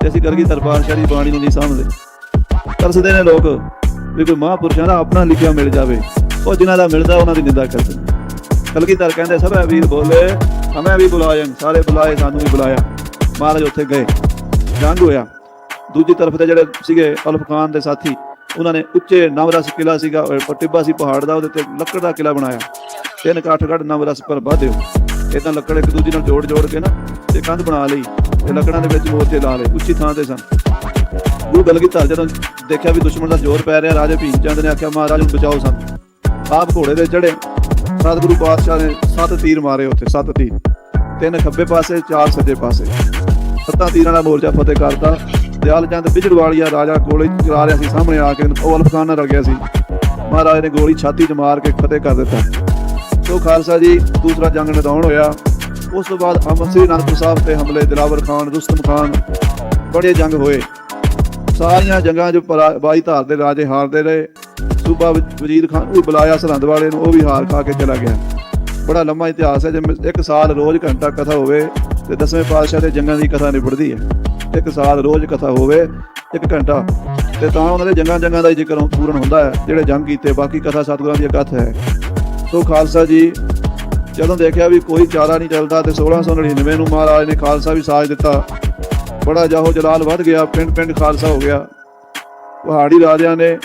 ਤੇ ਅਸੀਂ ਕਰਗੀ ਦਰਬਾਰ ਸ਼ਾਹੀ ਬਾਣੀ ਨੂੰ ਨਹੀਂ ਸਾਂਭਦੇ। ਤਰਸਦੇ ਨੇ ਲੋਕ। ਵੀ ਕੋਈ ਮਹਾਂਪੁਰਸ਼ਾਂ ਦਾ ਆਪਣਾ ਲਿਖਿਆ ਮਿਲ ਜਾਵੇ, ਉਹ ਜਿਨ੍ਹਾਂ ਦਾ ਮਿਲਦਾ ਉਹਨਾਂ ਦੀ ਨਿੰਦਾ ਕਰਦੇ ਕਲਗੀਧਰ ਕਹਿੰਦੇ, ਸਭ ਹੈ ਵੀਰ ਬੋਲੇ, ਹਮੇ ਵੀ ਬੁਲਾਏ, ਸਾਰੇ ਬੁਲਾਏ, ਸਾਨੂੰ ਵੀ ਬੁਲਾਇਆ। ਮਹਾਰਾਜ ਉੱਥੇ ਗਏ, ਜੰਗ ਹੋਇਆ। ਦੂਜੀ ਤਰਫ ਤੇ ਜਿਹੜੇ ਸੀਗੇ ਅਲਫ ਖਾਨ ਦੇ ਸਾਥੀ, ਉਹਨਾਂ ਨੇ ਉੱਚੇ ਨਵਰਸ ਕਿਲਾ ਸੀਗਾ, ਉਹ ਟਿੱਬਾ ਸੀ ਪਹਾੜ ਦਾ, ਉਹਦੇ ਤੇ ਲੱਕੜ ਦਾ ਕਿਲਾ ਬਣਾਇਆ। ਤਿੰਨ ਕਾਠ ਗੜ ਨਵਰਸ ਪਰ ਬਾਧਿਓ ਇਦਾਂ ਲੱਕੜ ਇੱਕ ਦੂਜੀ ਨਾਲ ਜੋੜ ਜੋੜ ਕੇ ਨਾ, ਤੇ ਕੰਧ ਬਣਾ ਲਈ, ਤੇ ਲੱਕੜਾਂ ਦੇ ਵਿੱਚ ਮੋਰਚੇ ਲਾ ਲਏ, ਉੱਚੀ ਥਾਂ ਤੇ ਸਨ। ਗੁਰੂ ਕਲਗੀਧਰ ਜਦੋਂ ਦੇਖਿਆ ਵੀ ਦੁਸ਼ਮਣ ਦਾ ਜ਼ੋਰ ਪੈ ਰਿਹਾ, ਰਾਜੇ ਭੀਮ ਚੰਦ ਨੇ ਆਖਿਆ, ਮਹਾਰਾਜ ਨੂੰ ਬਚਾਓ ਸਾਨੂੰ। ਆਪ ਘੋੜੇ ਦੇ ਚੜੇ ਸਤਿਗੁਰੂ ਪਾਤਸ਼ਾਹ ਨੇ ਸੱਤ ਤੀਰ ਮਾਰੇ ਉੱਥੇ, ਸੱਤ ਤੀਰ। ਤਿੰਨ ਖੱਬੇ ਪਾਸੇ, ਚਾਰ ਸੱਜੇ ਪਾਸੇ। ਸੱਤਾਂ ਤੀਰਾਂ ਦਾ ਮੋਰਚਾ ਫਤਿਹ ਕਰਤਾ। ਦਿਆਲ ਚੰਦ ਬਿਜੜਵਾਲੀਆ ਰਾਜਾ ਗੋਲੀ ਚਲਾ ਰਿਹਾ ਸੀ, ਸਾਹਮਣੇ ਆ ਕੇ ਉਹ ਅਲਫ ਖਾਨ ਨਾਲ ਰਲ ਗਿਆ ਸੀ। ਮਹਾਰਾਜ ਨੇ ਗੋਲੀ ਛਾਤੀ 'ਚ ਮਾਰ ਕੇ ਫਤਿਹ ਕਰ ਦਿੱਤਾ। ਸੋ ਖਾਲਸਾ ਜੀ, ਦੂਸਰਾ ਜੰਗ ਨਿਦਾਉਣ ਹੋਇਆ। ਉਸ ਤੋਂ ਬਾਅਦ ਅਮਰ ਸ੍ਰੀ ਅਨੰਦਪੁਰ ਸਾਹਿਬ ਤੇ ਹਮਲੇ, ਦਿਲਾਵਰ ਖਾਨ, ਰੁਸਤਮ ਖਾਨ, ਬੜੇ ਜੰਗ ਹੋਏ। ਸਾਰੀਆਂ ਜੰਗਾਂ 'ਚ ਪਰਾ- ਬਾਈ ਧਾਰ ਦੇ ਰਾਜੇ ਹਾਰਦੇ ਰਹੇ। ਸੂਬਾ ਵਜ਼ੀਰ ਖਾਨ ਨੂੰ ਬੁਲਾਇਆ, ਸਰਹੰਦ ਵਾਲੇ ਨੂੰ, ਉਹ ਵੀ ਹਾਰ ਖਾ ਕੇ ਚਲਾ ਗਿਆ। ਬੜਾ ਲੰਮਾ ਇਤਿਹਾਸ ਹੈ ਜਿਵੇਂ ਇੱਕ ਸਾਲ ਰੋਜ਼ ਘੰਟਾ ਕਥਾ ਹੋਵੇ ਤੇ ਦਸਵੇਂ ਪਾਤਸ਼ਾਹ ਦੇ ਜੰਗਾਂ ਦੀ ਕਥਾ ਨਿਬੜਦੀ ਹੈ। ਇੱਕ ਸਾਲ ਰੋਜ਼ ਕਥਾ ਹੋਵੇ, ਇੱਕ ਘੰਟਾ। ਤੇ ਤਾਂ ਉਹਨਾਂ ਦੇ ਜੰਗਾਂ ਜੰਗਾਂ ਦਾ ਜ਼ਿਕਰ ਪੂਰਨ ਹੁੰਦਾ ਹੈ, ਜਿਹੜੇ ਜੰਗ ਕੀਤੇ, ਬਾਕੀ ਕਥਾ ਸਤਿਗੁਰਾਂ ਦੀ ਕਥਾ ਹੈ। ਸੋ ਖਾਲਸਾ ਜੀ, ਜਦੋਂ ਦੇਖਿਆ ਵੀ ਕੋਈ ਚਾਰਾ ਨਹੀਂ ਚੱਲਦਾ ਤੇ 1699 ਨੂੰ ਮਹਾਰਾਜ ਨੇ ਖਾਲਸਾ ਵੀ ਸਾਜ ਦਿੱਤਾ ਬੜਾ ਜਾਹੋ ਜਲਾਲ ਵੱਧ ਗਿਆ, ਪਿੰਡ ਪਿੰਡ ਖਾਲਸਾ ਹੋ ਗਿਆ। ਪਹਾੜੀ ਰਾਜਿਆਂ ਨੇ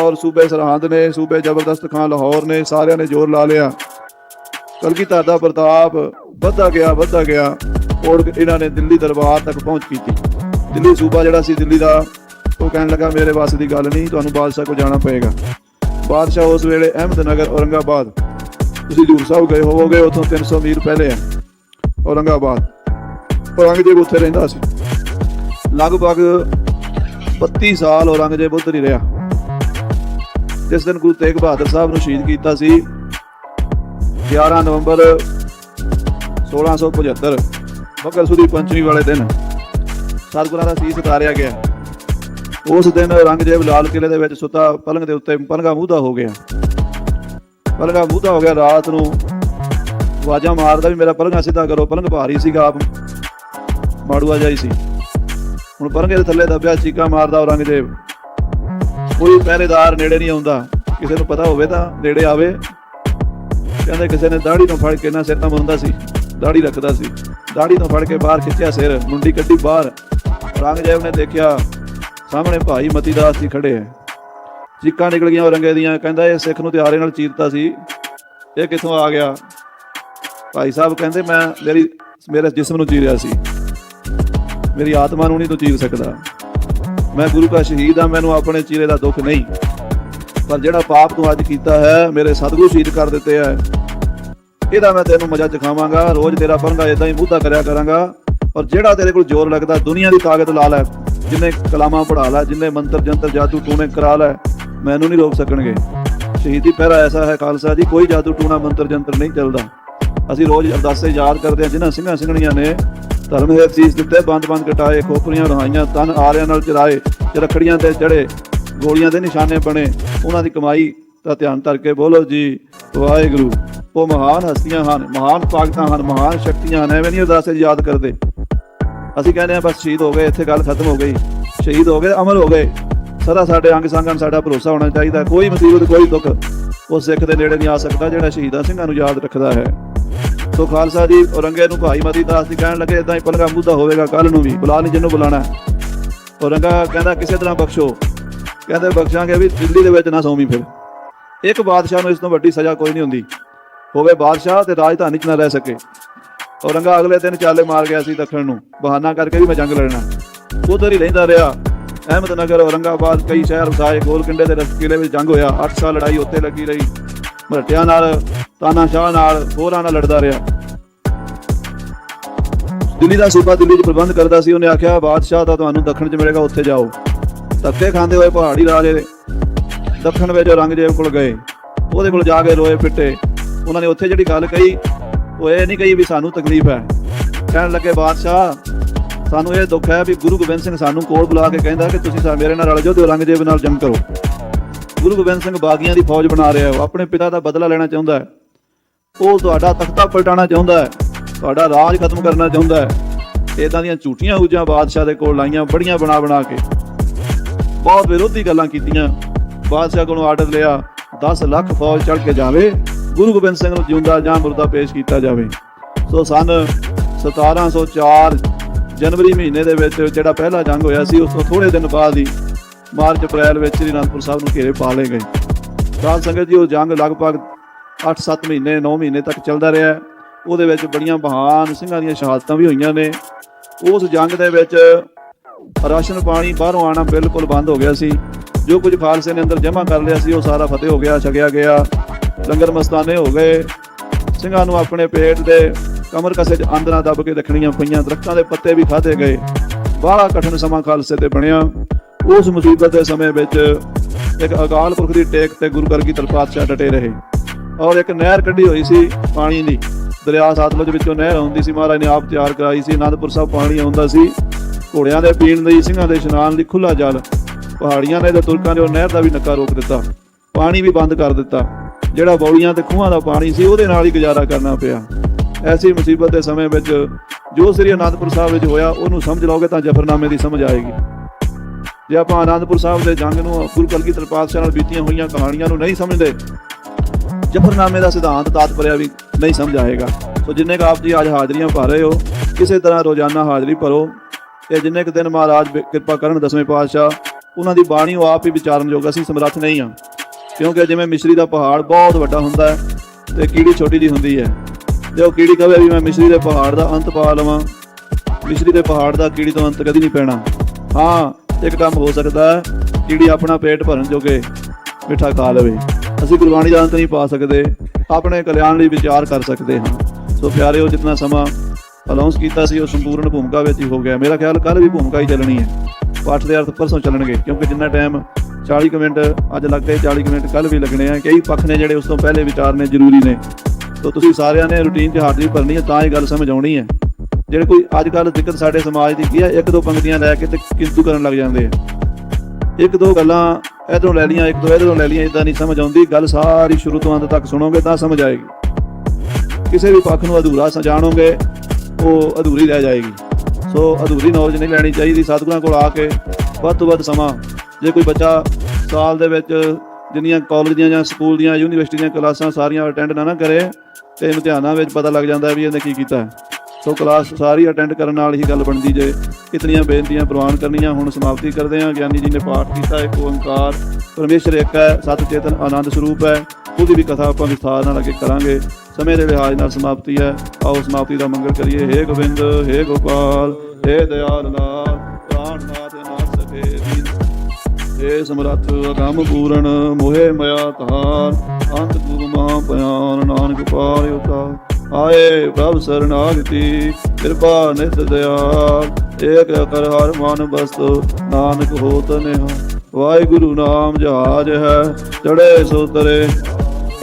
ਔਰ ਸੂਬੇ ਸਰਹੰਦ ਨੇ, ਸੂਬੇ ਜ਼ਬਰਦਸਤ ਖਾਨ ਲਾਹੌਰ ਨੇ, ਸਾਰਿਆਂ ਨੇ ਜ਼ੋਰ ਲਾ ਲਿਆ। ਕਲਗੀਧਰ ਦਾ ਪ੍ਰਤਾਪ ਵੱਧਦਾ ਗਿਆ ਵੱਧਦਾ ਗਿਆ। ਔਰ ਇਹਨਾਂ ਨੇ ਦਿੱਲੀ ਦਰਬਾਰ ਤੱਕ ਪਹੁੰਚ ਕੀਤੀ। ਦਿੱਲੀ ਸੂਬਾ ਜਿਹੜਾ ਸੀ, ਦਿੱਲੀ ਦਾ, ਉਹ ਕਹਿਣ ਲੱਗਾ, ਮੇਰੇ ਵਾਸਤੇ ਦੀ ਗੱਲ ਨਹੀਂ, ਤੁਹਾਨੂੰ ਬਾਦਸ਼ਾਹ ਕੋ ਜਾਣਾ ਪਏਗਾ। ਬਾਦਸ਼ਾਹ ਉਸ ਵੇਲੇ ਅਹਿਮਦਨਗਰ, ਔਰੰਗਾਬਾਦ। ਤੁਸੀਂ ਹਜ਼ੂਰ ਸਾਹਿਬ ਗਏ ਹੋਵੋਗੇ, ਉੱਥੋਂ 300 ਮੀਲ ਪਹਿਲੇ ਹੈ ਔਰੰਗਾਬਾਦ। ਔਰੰਗਜ਼ੇਬ ਉੱਥੇ ਰਹਿੰਦਾ ਸੀ। ਲਗਭਗ 32 ਸਾਲ ਔਰੰਗਜ਼ੇਬ ਉੱਧਰ ਹੀ ਰਿਹਾ। ਜਿਸ ਦਿਨ ਗੁਰੂ ਤੇਗ ਬਹਾਦਰ ਸਾਹਿਬ ਨੂੰ ਸ਼ਹੀਦ ਕੀਤਾ ਸੀ 11 ਨਵੰਬਰ 1675 ਮਕਰ ਸੁਦੀ ਪੰਚਮੀ ਵਾਲੇ ਦਿਨ ਸਤਿਗੁਰਾਂ ਦਾ ਸੀਸ ਉਤਾਰਿਆ ਗਿਆ। ਉਸ ਦਿਨ ਔਰੰਗਜ਼ੇਬ ਲਾਲ ਕਿਲੇ ਦੇ ਵਿੱਚ ਸੁੱਤਾ ਪਲੰਗ ਦੇ ਉੱਤੇ ਪਲੰਗਾ ਮੂਧਾ ਹੋ ਗਿਆ। ਪਲੰਗਾ ਮੂਧਾ ਹੋ ਗਿਆ, ਰਾਤ ਨੂੰ ਆਵਾਜ਼ਾਂ ਮਾਰਦਾ ਵੀ ਮੇਰਾ ਪਲੰਗਾ ਸਿੱਧਾ ਕਰੋ, ਪਲੰਗ ਭਾਰੀ ਸੀਗਾ ਆਪ। ਮਾੜੂਆ ਜਾਈ ਸੀ। ਹੁਣ ਪਲੰਗੇ ਦੇ ਥੱਲੇ ਦੱਬਿਆ, ਚੀਕਾਂ ਮਾਰਦਾ ਔਰੰਗਜ਼ੇਬ ਕੋਈ ਪਹਿਰੇਦਾਰ ਨੇੜੇ ਨਹੀਂ ਆਉਂਦਾ। ਕਿਸੇ ਨੂੰ ਪਤਾ ਹੋਵੇ ਤਾਂ ਨੇੜੇ ਆਵੇ। ਕਹਿੰਦੇ ਕਿਸੇ ਨੇ ਦਾੜੀ ਤੋਂ ਫੜ ਕੇ ਨਾ ਸਿਰ ਤਾਂ ਮੁੰਦਾ ਸੀ। ਦਾੜੀ ਰੱਖਦਾ ਸੀ। ਦਾੜੀ ਤੋਂ ਫੜ ਕੇ ਬਾਹਰ ਖਿੱਚਿਆ ਸਿਰ। ਮੁੰਡੀ ਕੱਢੀ ਬਾਹਰ। ਔਰੰਗਜ਼ੇਬ ਨੇ ਦੇਖਿਆ, ਸਾਹਮਣੇ ਭਾਈ ਮਤੀਦਾਸ ਜੀ ਖੜੇ ਐ ਚੀਕਾਂ ਨਿਕਲ ਗਈਆਂ ਔਰੰਗੇ ਦੀਆਂ। ਕਹਿੰਦਾ, ਇਹ ਸਿੱਖ ਨੂੰ ਤੇ ਆਰੇ ਨਾਲ ਚੀਰਤਾ ਸੀ। ਇਹ ਕਿੱਥੋਂ ਆ ਗਿਆ? ਭਾਈ ਸਾਹਿਬ ਕਹਿੰਦੇ, ਮੈਂ ਮੇਰੀ ਮੇਰੇ ਜਿਸਮ ਨੂੰ ਚੀਰਿਆ ਸੀ। ਮੇਰੀ ਆਤਮਾ ਨੂੰ ਨਹੀਂ ਤੂੰ ਚੀਰ ਸਕਦਾ। ਮੈਂ ਗੁਰੂ ਦਾ ਸ਼ਹੀਦ ਆ ਮੈਨੂੰ ਆਪਣੇ ਚੀਰੇ ਦਾ ਦੁੱਖ ਨਹੀਂ। ਪਰ ਜਿਹੜਾ ਪਾਪ ਤੂੰ ਅੱਜ ਕੀਤਾ ਹੈ, ਮੇਰੇ ਸਤਿਗੁਰੂ ਸ਼ਹੀਦ ਕਰ ਦਿੱਤੇ ਹੈ ਇਹਦਾ ਮੈਂ ਤੈਨੂੰ ਮਜ਼ਾ ਚਖਾਵਾਂਗਾ ਰੋਜ਼ ਤੇਰਾ ਪਰੰਗਾ ਇਦਾਂ ਹੀ ਮੂਧਾ ਕਰਿਆ ਕਰਾਂਗਾ। ਔਰ ਜਿਹੜਾ ਤੇਰੇ ਕੋਲ ਜ਼ੋਰ ਲੱਗਦਾ, ਦੁਨੀਆ ਦੀ ਤਾਕਤ ਲਾ ਲੈ, ਜਿੰਨੇ ਕਲਾਮਾਂ ਪੜਾ ਲੈ, ਜਿੰਨੇ ਮੰਤਰ, ਜੰਤਰ, ਜਾਦੂ, ਟੂਣੇ ਕਰਾ ਲੈ, ਮੈਨੂੰ ਨਹੀਂ ਰੋਕ ਸਕਣਗੇ। ਸ਼ਹੀਦੀ ਪਹਿਰਾ ਐਸਾ ਹੈ ਖਾਲਸਾ ਜੀ, ਕੋਈ ਜਾਦੂ, ਟੂਣਾ, ਮੰਤਰ, ਜੰਤਰ ਨਹੀਂ ਚੱਲਦਾ। ਅਸੀਂ ਰੋਜ਼ ਅਰਦਾਸੇ ਯਾਦ ਕਰਦੇ ਹਾਂ, ਜਿਨ੍ਹਾਂ ਸਿੰਘਾਂ ਸਿੰਘਣੀਆਂ ਨੇ ਧਰਮ ਦੇ ਸੀਸ ਦਿੱਤੇ, ਬੰਦ ਬੰਦ ਕਟਾਏ, ਖੋਪਰੀਆਂ ਰਹਾਈਆਂ ਤਨ ਆਰਿਆਂ ਨਾਲ ਚਰਾਏ, ਰਖੜੀਆਂ ਤੇ ਚੜੇ, ਗੋਲੀਆਂ ਦੇ ਨਿਸ਼ਾਨੇ ਬਣੇ। ਉਹਨਾਂ ਦੀ ਕਮਾਈ ਦਾ ਧਿਆਨ ਧਰ ਕੇ ਬੋਲੋ ਜੀ, ਵਾਹਿਗੁਰੂ। ਉਹ ਮਹਾਨ ਹਸਤੀਆਂ ਹਨ, ਮਹਾਨ ਤਾਕਤਾਂ ਹਨ, ਮਹਾਨ ਸ਼ਕਤੀਆਂ ਹਨ, ਐਵੇਂ ਨਹੀਂ ਅਰਦਾਸੇ ਯਾਦ ਕਰਦੇ। ਅਸੀਂ ਕਹਿੰਦੇ ਆ ਬਸ ਸ਼ਹੀਦ ਹੋ ਗਏ, ਇੱਥੇ ਗੱਲ ਖਤਮ ਹੋ ਗਈ। ਸ਼ਹੀਦ ਹੋ ਗਏ, ਅਮਰ ਹੋ ਗਏ। ਸਦਾ ਸਾਡੇ ਅੰਗ ਸੰਗਾਂ ਨੂੰ ਸਾਡਾ ਭਰੋਸਾ ਹੋਣਾ ਚਾਹੀਦਾ। ਕੋਈ ਮੁਸੀਬਤ, ਕੋਈ ਦੁੱਖ ਉਹ ਸਿੱਖ ਦੇ ਨੇੜੇ ਨਹੀਂ ਆ ਸਕਦਾ, ਜਿਹੜਾ ਸ਼ਹੀਦਾਂ ਸਿੰਘਾਂ ਨੂੰ ਯਾਦ ਰੱਖਦਾ ਹੈ। ਸੋ ਖਾਲਸਾ ਜੀ ਔਰੰਗੇ ਨੂੰ ਭਾਈ ਮਤੀ ਦਾਸ ਜੀ ਕਹਿਣ ਲੱਗੇ ਇਦਾਂ ਹੀ ਪਲਗਾ ਮੁੱਦਾ ਹੋਵੇਗਾ ਕੱਲ ਨੂੰ ਵੀ, ਬੁਲਾ ਨਹੀਂ, ਜਿਹਨੂੰ ਬੁਲਾਣਾ ਔਰੰਗਾ ਕਹਿੰਦਾ, ਕਿਸੇ ਤਰ੍ਹਾਂ ਬਖਸ਼ੋ। ਕਹਿੰਦੇ, ਬਖਸ਼ਾਂਗੇ ਵੀ ਦਿੱਲੀ ਦੇ ਵਿੱਚ ਨਾ ਸੌਵੀਂ ਫਿਰ। ਇੱਕ ਬਾਦਸ਼ਾਹ ਨੂੰ ਇਸ ਤੋਂ ਵੱਡੀ ਸਜ਼ਾ ਕੋਈ ਨਹੀਂ ਹੁੰਦੀ। ਹੋਵੇ ਬਾਦਸ਼ਾਹ ਤੇ ਰਾਜਧਾਨੀ 'ਚ ਨਾ ਰਹਿ ਸਕੇ। ਔਰੰਗਾ ਅਗਲੇ ਦਿਨ ਚਾਲੇ ਮਾਰ ਗਿਆ ਸੀ ਦੱਖਣ ਨੂੰ। ਬਹਾਨਾ ਕਰਕੇ ਵੀ ਮੈਂ ਜੰਗ ਲੜਨਾ। ਉਧਰ ਹੀ ਰਹਿੰਦਾ ਰਿਹਾ। ਅਹਿਮਦਨਗਰ ਔਰੰਗਾਬਾਦ, ਕਈ ਸ਼ਹਿਰ ਵਸਾਏ ਗੋਲਕੰਡੇ ਦੇ ਰਸ ਵਿੱਚ ਜੰਗ ਹੋਇਆ। 8 ਸਾਲ ਲੜਾਈ ਉੱਥੇ ਲੱਗੀ ਰਹੀ। ਮਰਟਿਆਂ ਨਾਲ ਤਾਨਾਸ਼ਾਹ ਨਾਲ, ਹੋਰਾਂ ਨਾਲ ਲੜਦਾ ਰਿਹਾ। ਦਿੱਲੀ ਦਾ ਸੂਬਾ ਦਿੱਲੀ 'ਚ ਪ੍ਰਬੰਧ ਕਰਦਾ ਸੀ, ਉਹਨੇ ਆਖਿਆ, ਬਾਦਸ਼ਾਹ ਤਾਂ ਤੁਹਾਨੂੰ ਦੱਖਣ 'ਚ ਮਿਲੇਗਾ, ਉੱਥੇ ਜਾਓ। ਧੱਕੇ ਖਾਂਦੇ ਹੋਏ ਪਹਾੜੀ ਰਾਜੇ ਦੇ ਦੱਖਣ ਵਿੱਚ ਔਰੰਗਜ਼ੇਬ ਕੋਲ ਗਏ। ਉਹਦੇ ਕੋਲ ਜਾ ਕੇ ਰੋਏ ਪਿੱਟੇ ਉਹਨਾਂ ਨੇ ਉੱਥੇ ਜਿਹੜੀ ਗੱਲ ਕਹੀ, ਉਹ ਇਹ ਨਹੀਂ ਕਹੀ ਵੀ ਸਾਨੂੰ ਤਕਲੀਫ ਹੈ। ਕਹਿਣ ਲੱਗੇ, ਬਾਦਸ਼ਾਹ, ਸਾਨੂੰ ਇਹ ਦੁੱਖ ਹੈ ਵੀ ਗੁਰੂ ਗੋਬਿੰਦ ਸਿੰਘ ਸਾਨੂੰ ਕੋਲ ਬੁਲਾ ਕੇ ਕਹਿੰਦਾ ਕਿ ਤੁਸੀਂ ਮੇਰੇ ਨਾਲ ਰਲ ਜਾਓ ਤੇ ਔਰੰਗਜ਼ੇਬ ਨਾਲ ਜੰਗ ਕਰੋ। ਗੁਰੂ ਗੋਬਿੰਦ ਸਿੰਘ ਬਾਗੀਆਂ ਦੀ ਫੌਜ ਬਣਾ ਰਿਹਾ ਉਹ ਆਪਣੇ ਪਿਤਾ ਦਾ ਬਦਲਾ ਲੈਣਾ ਚਾਹੁੰਦਾ ਹੈ। ਉਹ ਤੁਹਾਡਾ ਤਖਤਾ ਪਲਟਾਉਣਾ ਚਾਹੁੰਦਾ ਹੈ। ਤੁਹਾਡਾ ਰਾਜ ਖਤਮ ਕਰਨਾ ਚਾਹੁੰਦਾ ਹੈ। ਇਦਾਂ ਦੀਆਂ ਝੂਠੀਆਂ ਹੂਜਾਂ ਬਾਦਸ਼ਾਹ ਦੇ ਕੋਲ ਲਾਈਆਂ ਬੜੀਆਂ ਬਣਾ ਬਣਾ ਕੇ। ਬਹੁਤ ਵਿਰੋਧੀ ਗੱਲਾਂ ਕੀਤੀਆਂ। ਬਾਦਸ਼ਾਹ ਕੋਲੋਂ ਆਰਡਰ ਲਿਆ 10 ਲੱਖ ਫੌਜ ਚੜ ਕੇ ਜਾਵੇ। ਗੁਰੂ ਗੋਬਿੰਦ ਸਿੰਘ ਨੂੰ ਜਿਉਂਦਾ ਜਾਂ ਮੁਰਦਾ ਪੇਸ਼ ਕੀਤਾ ਜਾਵੇ। ਸੋ ਸਨ 1704 ਜਨਵਰੀ ਮਹੀਨੇ ਦੇ ਵਿੱਚ ਜਿਹੜਾ ਪਹਿਲਾ ਜੰਗ ਹੋਇਆ ਸੀ, ਉਸ ਤੋਂ ਥੋੜੇ ਦਿਨ ਬਾਅਦ ਹੀ ਮਾਰਚ ਅਪ੍ਰੈਲ ਵਿੱਚ ਸ੍ਰੀ ਅਨੰਦਪੁਰ ਸਾਹਿਬ ਨੂੰ ਘੇਰੇ ਪਾ ਲਏ ਗਏ। ਸਾਧ ਸੰਗਤ ਜੀ, ਉਹ ਜੰਗ ਲਗਭਗ 8-7 ਮਹੀਨੇ 9 ਮਹੀਨੇ ਤੱਕ ਚੱਲਦਾ ਰਿਹਾ ਉਹਦੇ ਵਿੱਚ ਬੜੀਆਂ ਮਹਾਨ ਸਿੰਘਾਂ ਦੀਆਂ ਸ਼ਹਾਦਤਾਂ ਵੀ ਹੋਈਆਂ ਨੇ। ਉਸ ਜੰਗ ਦੇ ਵਿੱਚ ਰਾਸ਼ਨ ਪਾਣੀ ਬਾਹਰੋਂ ਆਣਾ ਬਿਲਕੁਲ ਬੰਦ ਹੋ ਗਿਆ ਸੀ। ਜੋ ਕੁਝ ਖਾਲਸੇ ਨੇ ਅੰਦਰ ਜਮ੍ਹਾਂ ਕਰ ਲਿਆ ਸੀ, ਉਹ ਸਾਰਾ ਫਤਿਹ ਹੋ ਗਿਆ, ਛਕਿਆ ਗਿਆ। ਲੰਗਰ ਮਸਤਾਨੇ ਹੋ ਗਏ। ਸਿੰਘਾਂ ਨੂੰ ਆਪਣੇ ਪੇਟ ਦੇ ਕਮਰ ਕਸੇ 'ਚ ਆਂਦਰਾਂ ਦੱਬ ਕੇ ਰੱਖਣੀਆਂ ਪਈਆਂ, ਦਰਖਤਾਂ ਦੇ ਪੱਤੇ ਵੀ ਖਾਦੇ ਗਏ। ਬਾਹਲਾ ਕਠਿਨ ਸਮਾਂ ਖਾਲਸੇ ਤੇ ਬਣਿਆ। ਉਸ ਮੁਸੀਬਤ ਦੇ ਸਮੇਂ ਵਿੱਚ ਇੱਕ ਅਕਾਲ ਪੁਰਖ ਦੀ ਟੇਕ ਤੇ ਗੁਰੂ ਘਰ ਕੀ ਤਲਪਾਤਸ਼ਾਹ ਡਟੇ ਰਹੇ। ਔਰ ਇੱਕ ਨਹਿਰ ਕੱਢੀ ਹੋਈ ਸੀ ਪਾਣੀ ਦੀ। ਦਰਿਆ ਸਤਲੁਜ ਵਿੱਚੋਂ ਨਹਿਰ ਆਉਂਦੀ ਸੀ। ਮਹਾਰਾਜ ਨੇ ਆਪ ਤਿਆਰ ਕਰਾਈ ਸੀ। ਅਨੰਦਪੁਰ ਸਾਹਿਬ ਪਾਣੀ ਆਉਂਦਾ ਸੀ। ਘੋੜਿਆਂ ਦੇ ਪੀਣ ਲਈ, ਸਿੰਘਾਂ ਦੇ ਇਸ਼ਨਾਨ ਲਈ ਖੁੱਲਾ ਜਲ, ਪਹਾੜੀਆਂ ਨੇ ਤੇ ਤੁਰਕਾਂ ਨੇ ਉਹ ਨਹਿਰ ਦਾ ਵੀ ਨੱਕਾ ਰੋਕ ਦਿੱਤਾ। ਪਾਣੀ ਵੀ ਬੰਦ ਕਰ ਦਿੱਤਾ। ਜਿਹੜਾ ਬੌਲੀਆਂ ਤੇ ਖੂਹਾਂ ਦਾ ਪਾਣੀ ਸੀ, ਉਹਦੇ ਨਾਲ ਹੀ ਗੁਜ਼ਾਰਾ ਕਰਨਾ ਪਿਆ। ਐਸੀ ਮੁਸੀਬਤ ਦੇ ਸਮੇਂ ਵਿੱਚ ਜੋ ਸ੍ਰੀ ਅਨੰਦਪੁਰ ਸਾਹਿਬ ਵਿੱਚ ਹੋਇਆ, ਉਹਨੂੰ ਸਮਝ ਲਓਗੇ ਤਾਂ ਜਫਰਨਾਮੇ ਦੀ ਸਮਝ ਆਏਗੀ। ਜੇ ਆਪਾਂ ਅਨੰਦਪੁਰ ਸਾਹਿਬ ਦੇ ਜੰਗ ਨੂੰ ਗੁਰੂ ਕਲਗੀਧਰ ਪਾਤਸ਼ਾਹ ਨਾਲ ਬੀਤੀਆਂ ਹੋਈਆਂ ਕਹਾਣੀਆਂ ਨੂੰ ਨਹੀਂ ਸਮਝਦੇ, ਜਫਰਨਾਮੇ ਦਾ ਸਿਧਾਂਤ ਤਾਤਪਰਿਆ ਵੀ ਨਹੀਂ ਸਮਝ ਆਏਗਾ। ਸੋ ਜਿੰਨੇ ਕ ਆਪ ਜੀ ਅੱਜ ਹਾਜ਼ਰੀਆਂ ਭਰ ਰਹੇ ਹੋ, ਕਿਸੇ ਤਰ੍ਹਾਂ ਰੋਜ਼ਾਨਾ ਹਾਜ਼ਰੀ ਭਰੋ ਇਹ ਜਿੰਨੇ ਕੁ ਦਿਨ ਮਹਾਰਾਜ ਬ- ਕਿਰਪਾ ਕਰਨ ਦਸਵੇਂ ਪਾਤਸ਼ਾਹ, ਉਹਨਾਂ ਦੀ ਬਾਣੀ ਉਹ ਆਪ ਹੀ ਵਿਚਾਰਨ ਯੋਗ ਅਸੀਂ ਸਮਰੱਥ ਨਹੀਂ ਹਾਂ। ਕਿਉਂਕਿ ਜਿਵੇਂ ਮਿਸ਼ਰੀ ਦਾ ਪਹਾੜ ਬਹੁਤ ਵੱਡਾ ਹੁੰਦਾ ਹੈ ਤੇ ਕੀੜੀ ਛੋਟੀ ਦੀ ਹੁੰਦੀ ਹੈ। ਜੇ ਉਹ ਕੀੜੀ ਕਹੇ ਵੀ ਮੈਂ ਮਿਸ਼ਰੀ ਦੇ ਪਹਾੜ ਦਾ ਅੰਤ ਪਾ ਲਵਾਂ, ਮਿਸ਼ਰੀ ਦੇ ਪਹਾੜ ਦਾ ਕੀੜੀ ਤੋਂ ਅੰਤ ਕਦੀ ਨਹੀਂ ਪੈਣਾ। ਹਾਂ ਇੱਕ ਕੰਮ ਹੋ ਸਕਦਾ ਹੈ, ਜਿਹੜੀ ਆਪਣਾ ਪੇਟ ਭਰਨ ਜੋਗੇ ਮਿੱਠਾ ਖਾ ਲਵੇ। ਅਸੀਂ ਗੁਰਬਾਣੀ ਦਾ ਅੰਤ ਨਹੀਂ ਪਾ ਸਕਦੇ, ਆਪਣੇ ਕਲਿਆਣ ਲਈ ਵਿਚਾਰ ਕਰ ਸਕਦੇ ਹਾਂ। ਸੋ ਪਿਆਰਿਓ, ਜਿੰਨਾ ਸਮਾਂ ਅਨਾਉਂਸ ਕੀਤਾ ਸੀ, ਉਹ ਸੰਪੂਰਨ ਭੂਮਿਕਾ ਵਿੱਚ ਹੀ ਹੋ ਗਿਆ। ਮੇਰਾ ਖਿਆਲ ਕੱਲ ਵੀ ਭੂਮਿਕਾ ਹੀ ਚੱਲਣੀ ਹੈ। ਪਾਠ ਦੇ ਅਰਥ ਪਰਸੋਂ ਚੱਲਣਗੇ, ਕਿਉਂਕਿ ਜਿੰਨਾ ਟਾਈਮ 40 ਕੁ ਮਿੰਟ ਅੱਜ ਲੱਗ ਗਏ 40 ਕੁ ਮਿੰਟ ਕੱਲ ਵੀ ਲੱਗਣੇ ਆ। ਕਈ ਪੱਖ ਨੇ ਜਿਹੜੇ ਉਸ ਤੋਂ ਪਹਿਲੇ ਵਿਚਾਰ ਨੇ ਜ਼ਰੂਰੀ ਨੇ। ਸੋ ਤੁਸੀਂ ਸਾਰਿਆਂ ਨੇ ਰੁਟੀਨ 'ਚ ਹਾਜ਼ਰੀ ਭਰਨੀ ਹੈ, ਤਾਂ ਇਹ ਗੱਲ ਸਮਝ ਆਉਣੀ ਹੈ। ਜਿਹੜੇ ਕੋਈ ਅੱਜ ਕੱਲ ਦਿੱਕਤ ਸਾਡੇ ਸਮਾਜ ਦੀ ਕੀ ਹੈ, ਇੱਕ ਦੋ ਪੰਕਤੀਆਂ ਲੈ ਕੇ ਤੇ ਕਿੰਤੂ ਕਰਨ ਲੱਗ ਜਾਂਦੇ ਆ। ਇੱਕ ਦੋ ਗੱਲਾਂ ਇਧਰੋਂ ਲੈ ਲੀਆਂ ਇੱਕ ਦੋ ਇਧਰੋਂ ਲੈ ਲੀਆਂ ਇਦਾਂ ਨਹੀਂ ਸਮਝ ਆਉਂਦੀ। ਗੱਲ ਸਾਰੀ ਸ਼ੁਰੂ ਤੋਂ ਅੰਤ ਤੱਕ ਸੁਣੋਗੇ ਤਾਂ ਸਮਝ ਆਏਗੀ। ਕਿਸੇ ਵੀ ਪੱਖ ਨੂੰ ਅਧੂਰਾ ਸਮਝਾਣੋਗੇ ਉਹ ਅਧੂਰੀ ਰਹਿ ਜਾਏਗੀ। ਸੋ ਅਧੂਰੀ ਨੌਲੇਜ ਨਹੀਂ ਲੈਣੀ ਚਾਹੀਦੀ ਸਤਿਗੁਰਾਂ ਕੋਲ ਆ ਕੇ। ਵੱਧ ਤੋਂ ਵੱਧ ਸਮਾਂ, ਜੇ ਕੋਈ ਬੱਚਾ ਸਾਲ ਦੇ ਵਿੱਚ ਜਿੰਨੀਆਂ ਕਾਲਜ ਦੀਆਂ ਜਾਂ ਸਕੂਲ ਦੀਆਂ ਯੂਨੀਵਰਸਿਟੀ ਦੀਆਂ ਕਲਾਸਾਂ ਸਾਰੀਆਂ ਅਟੈਂਡ ਨਾ ਨਾ ਕਰੇ, ਤੇ ਇਮਤਿਹਾਨਾਂ ਵਿੱਚ ਪਤਾ ਲੱਗ ਜਾਂਦਾ ਵੀ ਇਹਨੇ ਕੀ ਕੀਤਾ। ਸੋ ਕਲਾਸ ਸਾਰੀ ਅਟੈਂਡ ਕਰਨ ਨਾਲ ਹੀ ਗੱਲ ਬਣਦੀ ਜੇ। ਇਤਨੀਆਂ ਬੇਨਤੀਆਂ ਪ੍ਰਵਾਨ ਕਰਨੀਆਂ, ਹੁਣ ਸਮਾਪਤੀ ਕਰਦੇ ਹਾਂ। ਗਿਆਨੀ ਜੀ ਨੇ ਪਾਠ ਕੀਤਾ, ਇੱਕ ਓੰਕਾਰ ਪਰਮੇਸ਼ਰ ਇੱਕ ਹੈ, ਸਤ ਚੇਤਨ ਆਨੰਦ ਸਰੂਪ ਹੈ। ਉਹਦੀ ਵੀ ਕਥਾ ਆਪਾਂ ਵਿਸਥਾਰ ਨਾਲ ਅੱਗੇ ਕਰਾਂਗੇ। ਸਮੇਂ ਦੇ ਲਿਹਾਜ਼ ਨਾਲ ਸਮਾਪਤੀ ਹੈ। ਆਓ ਸਮਾਪਤੀ ਦਾ ਮੰਗਲ ਕਰੀਏ। ਹੇ ਗੋਬਿੰਦ, ਹੇ ਗੋਪਾਲ, ਹੇ ਦਿਆਲ ਲਾਲ ਪ੍ਰਾਨਨਾਥ ਨਾਥ ਸਕੇ ਦੀਨ। ਏ ਸਮਰੱਥ, ਅਗੰਮ ਪੂਰਨ, ਮੋਹਿ ਮਇਆ ਧਾਰ, ਅੰਤ ਗੁਰੂ ਮਹਾ ਪਿਆਨ ਨਾਨਕ ਪਾਰਿ ਉਤਾਰ ਆਏ ਪ੍ਰਭ ਸਰਨਾਗਤੀ ਕਿਰਪਾ ਨਿਤ ਦਿਆਲ ਏਕ ਕਰ ਹਰ ਮਨ ਬਸਤੋ ਨਾਨਕ ਹੋਤ ਨਿਹਾ। ਵਾਹਿਗੁਰੂ ਨਾਮ ਜਹਾਜ ਹੈ ਚੜੇ ਸੋ ਤਰੇ।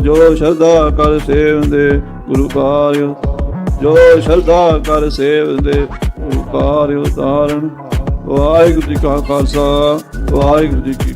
ਜੋ ਸ਼ਰਧਾ ਕਰ ਸੇਵੰਦੇ, ਗੁਰੂ ਕਾਰਿ ਜੋ ਸ਼ਰਧਾ ਕਰ ਸੇਵੰਦੇ, ਗੁਰੂ ਕਾਰਿ ਉਤਾਰਨ ਵਾਹਿਗੁਰੂ ਜੀ ਕਾ ਖਾਲਸਾ, ਵਾਹਿਗੁਰੂ ਜੀ ਕੀ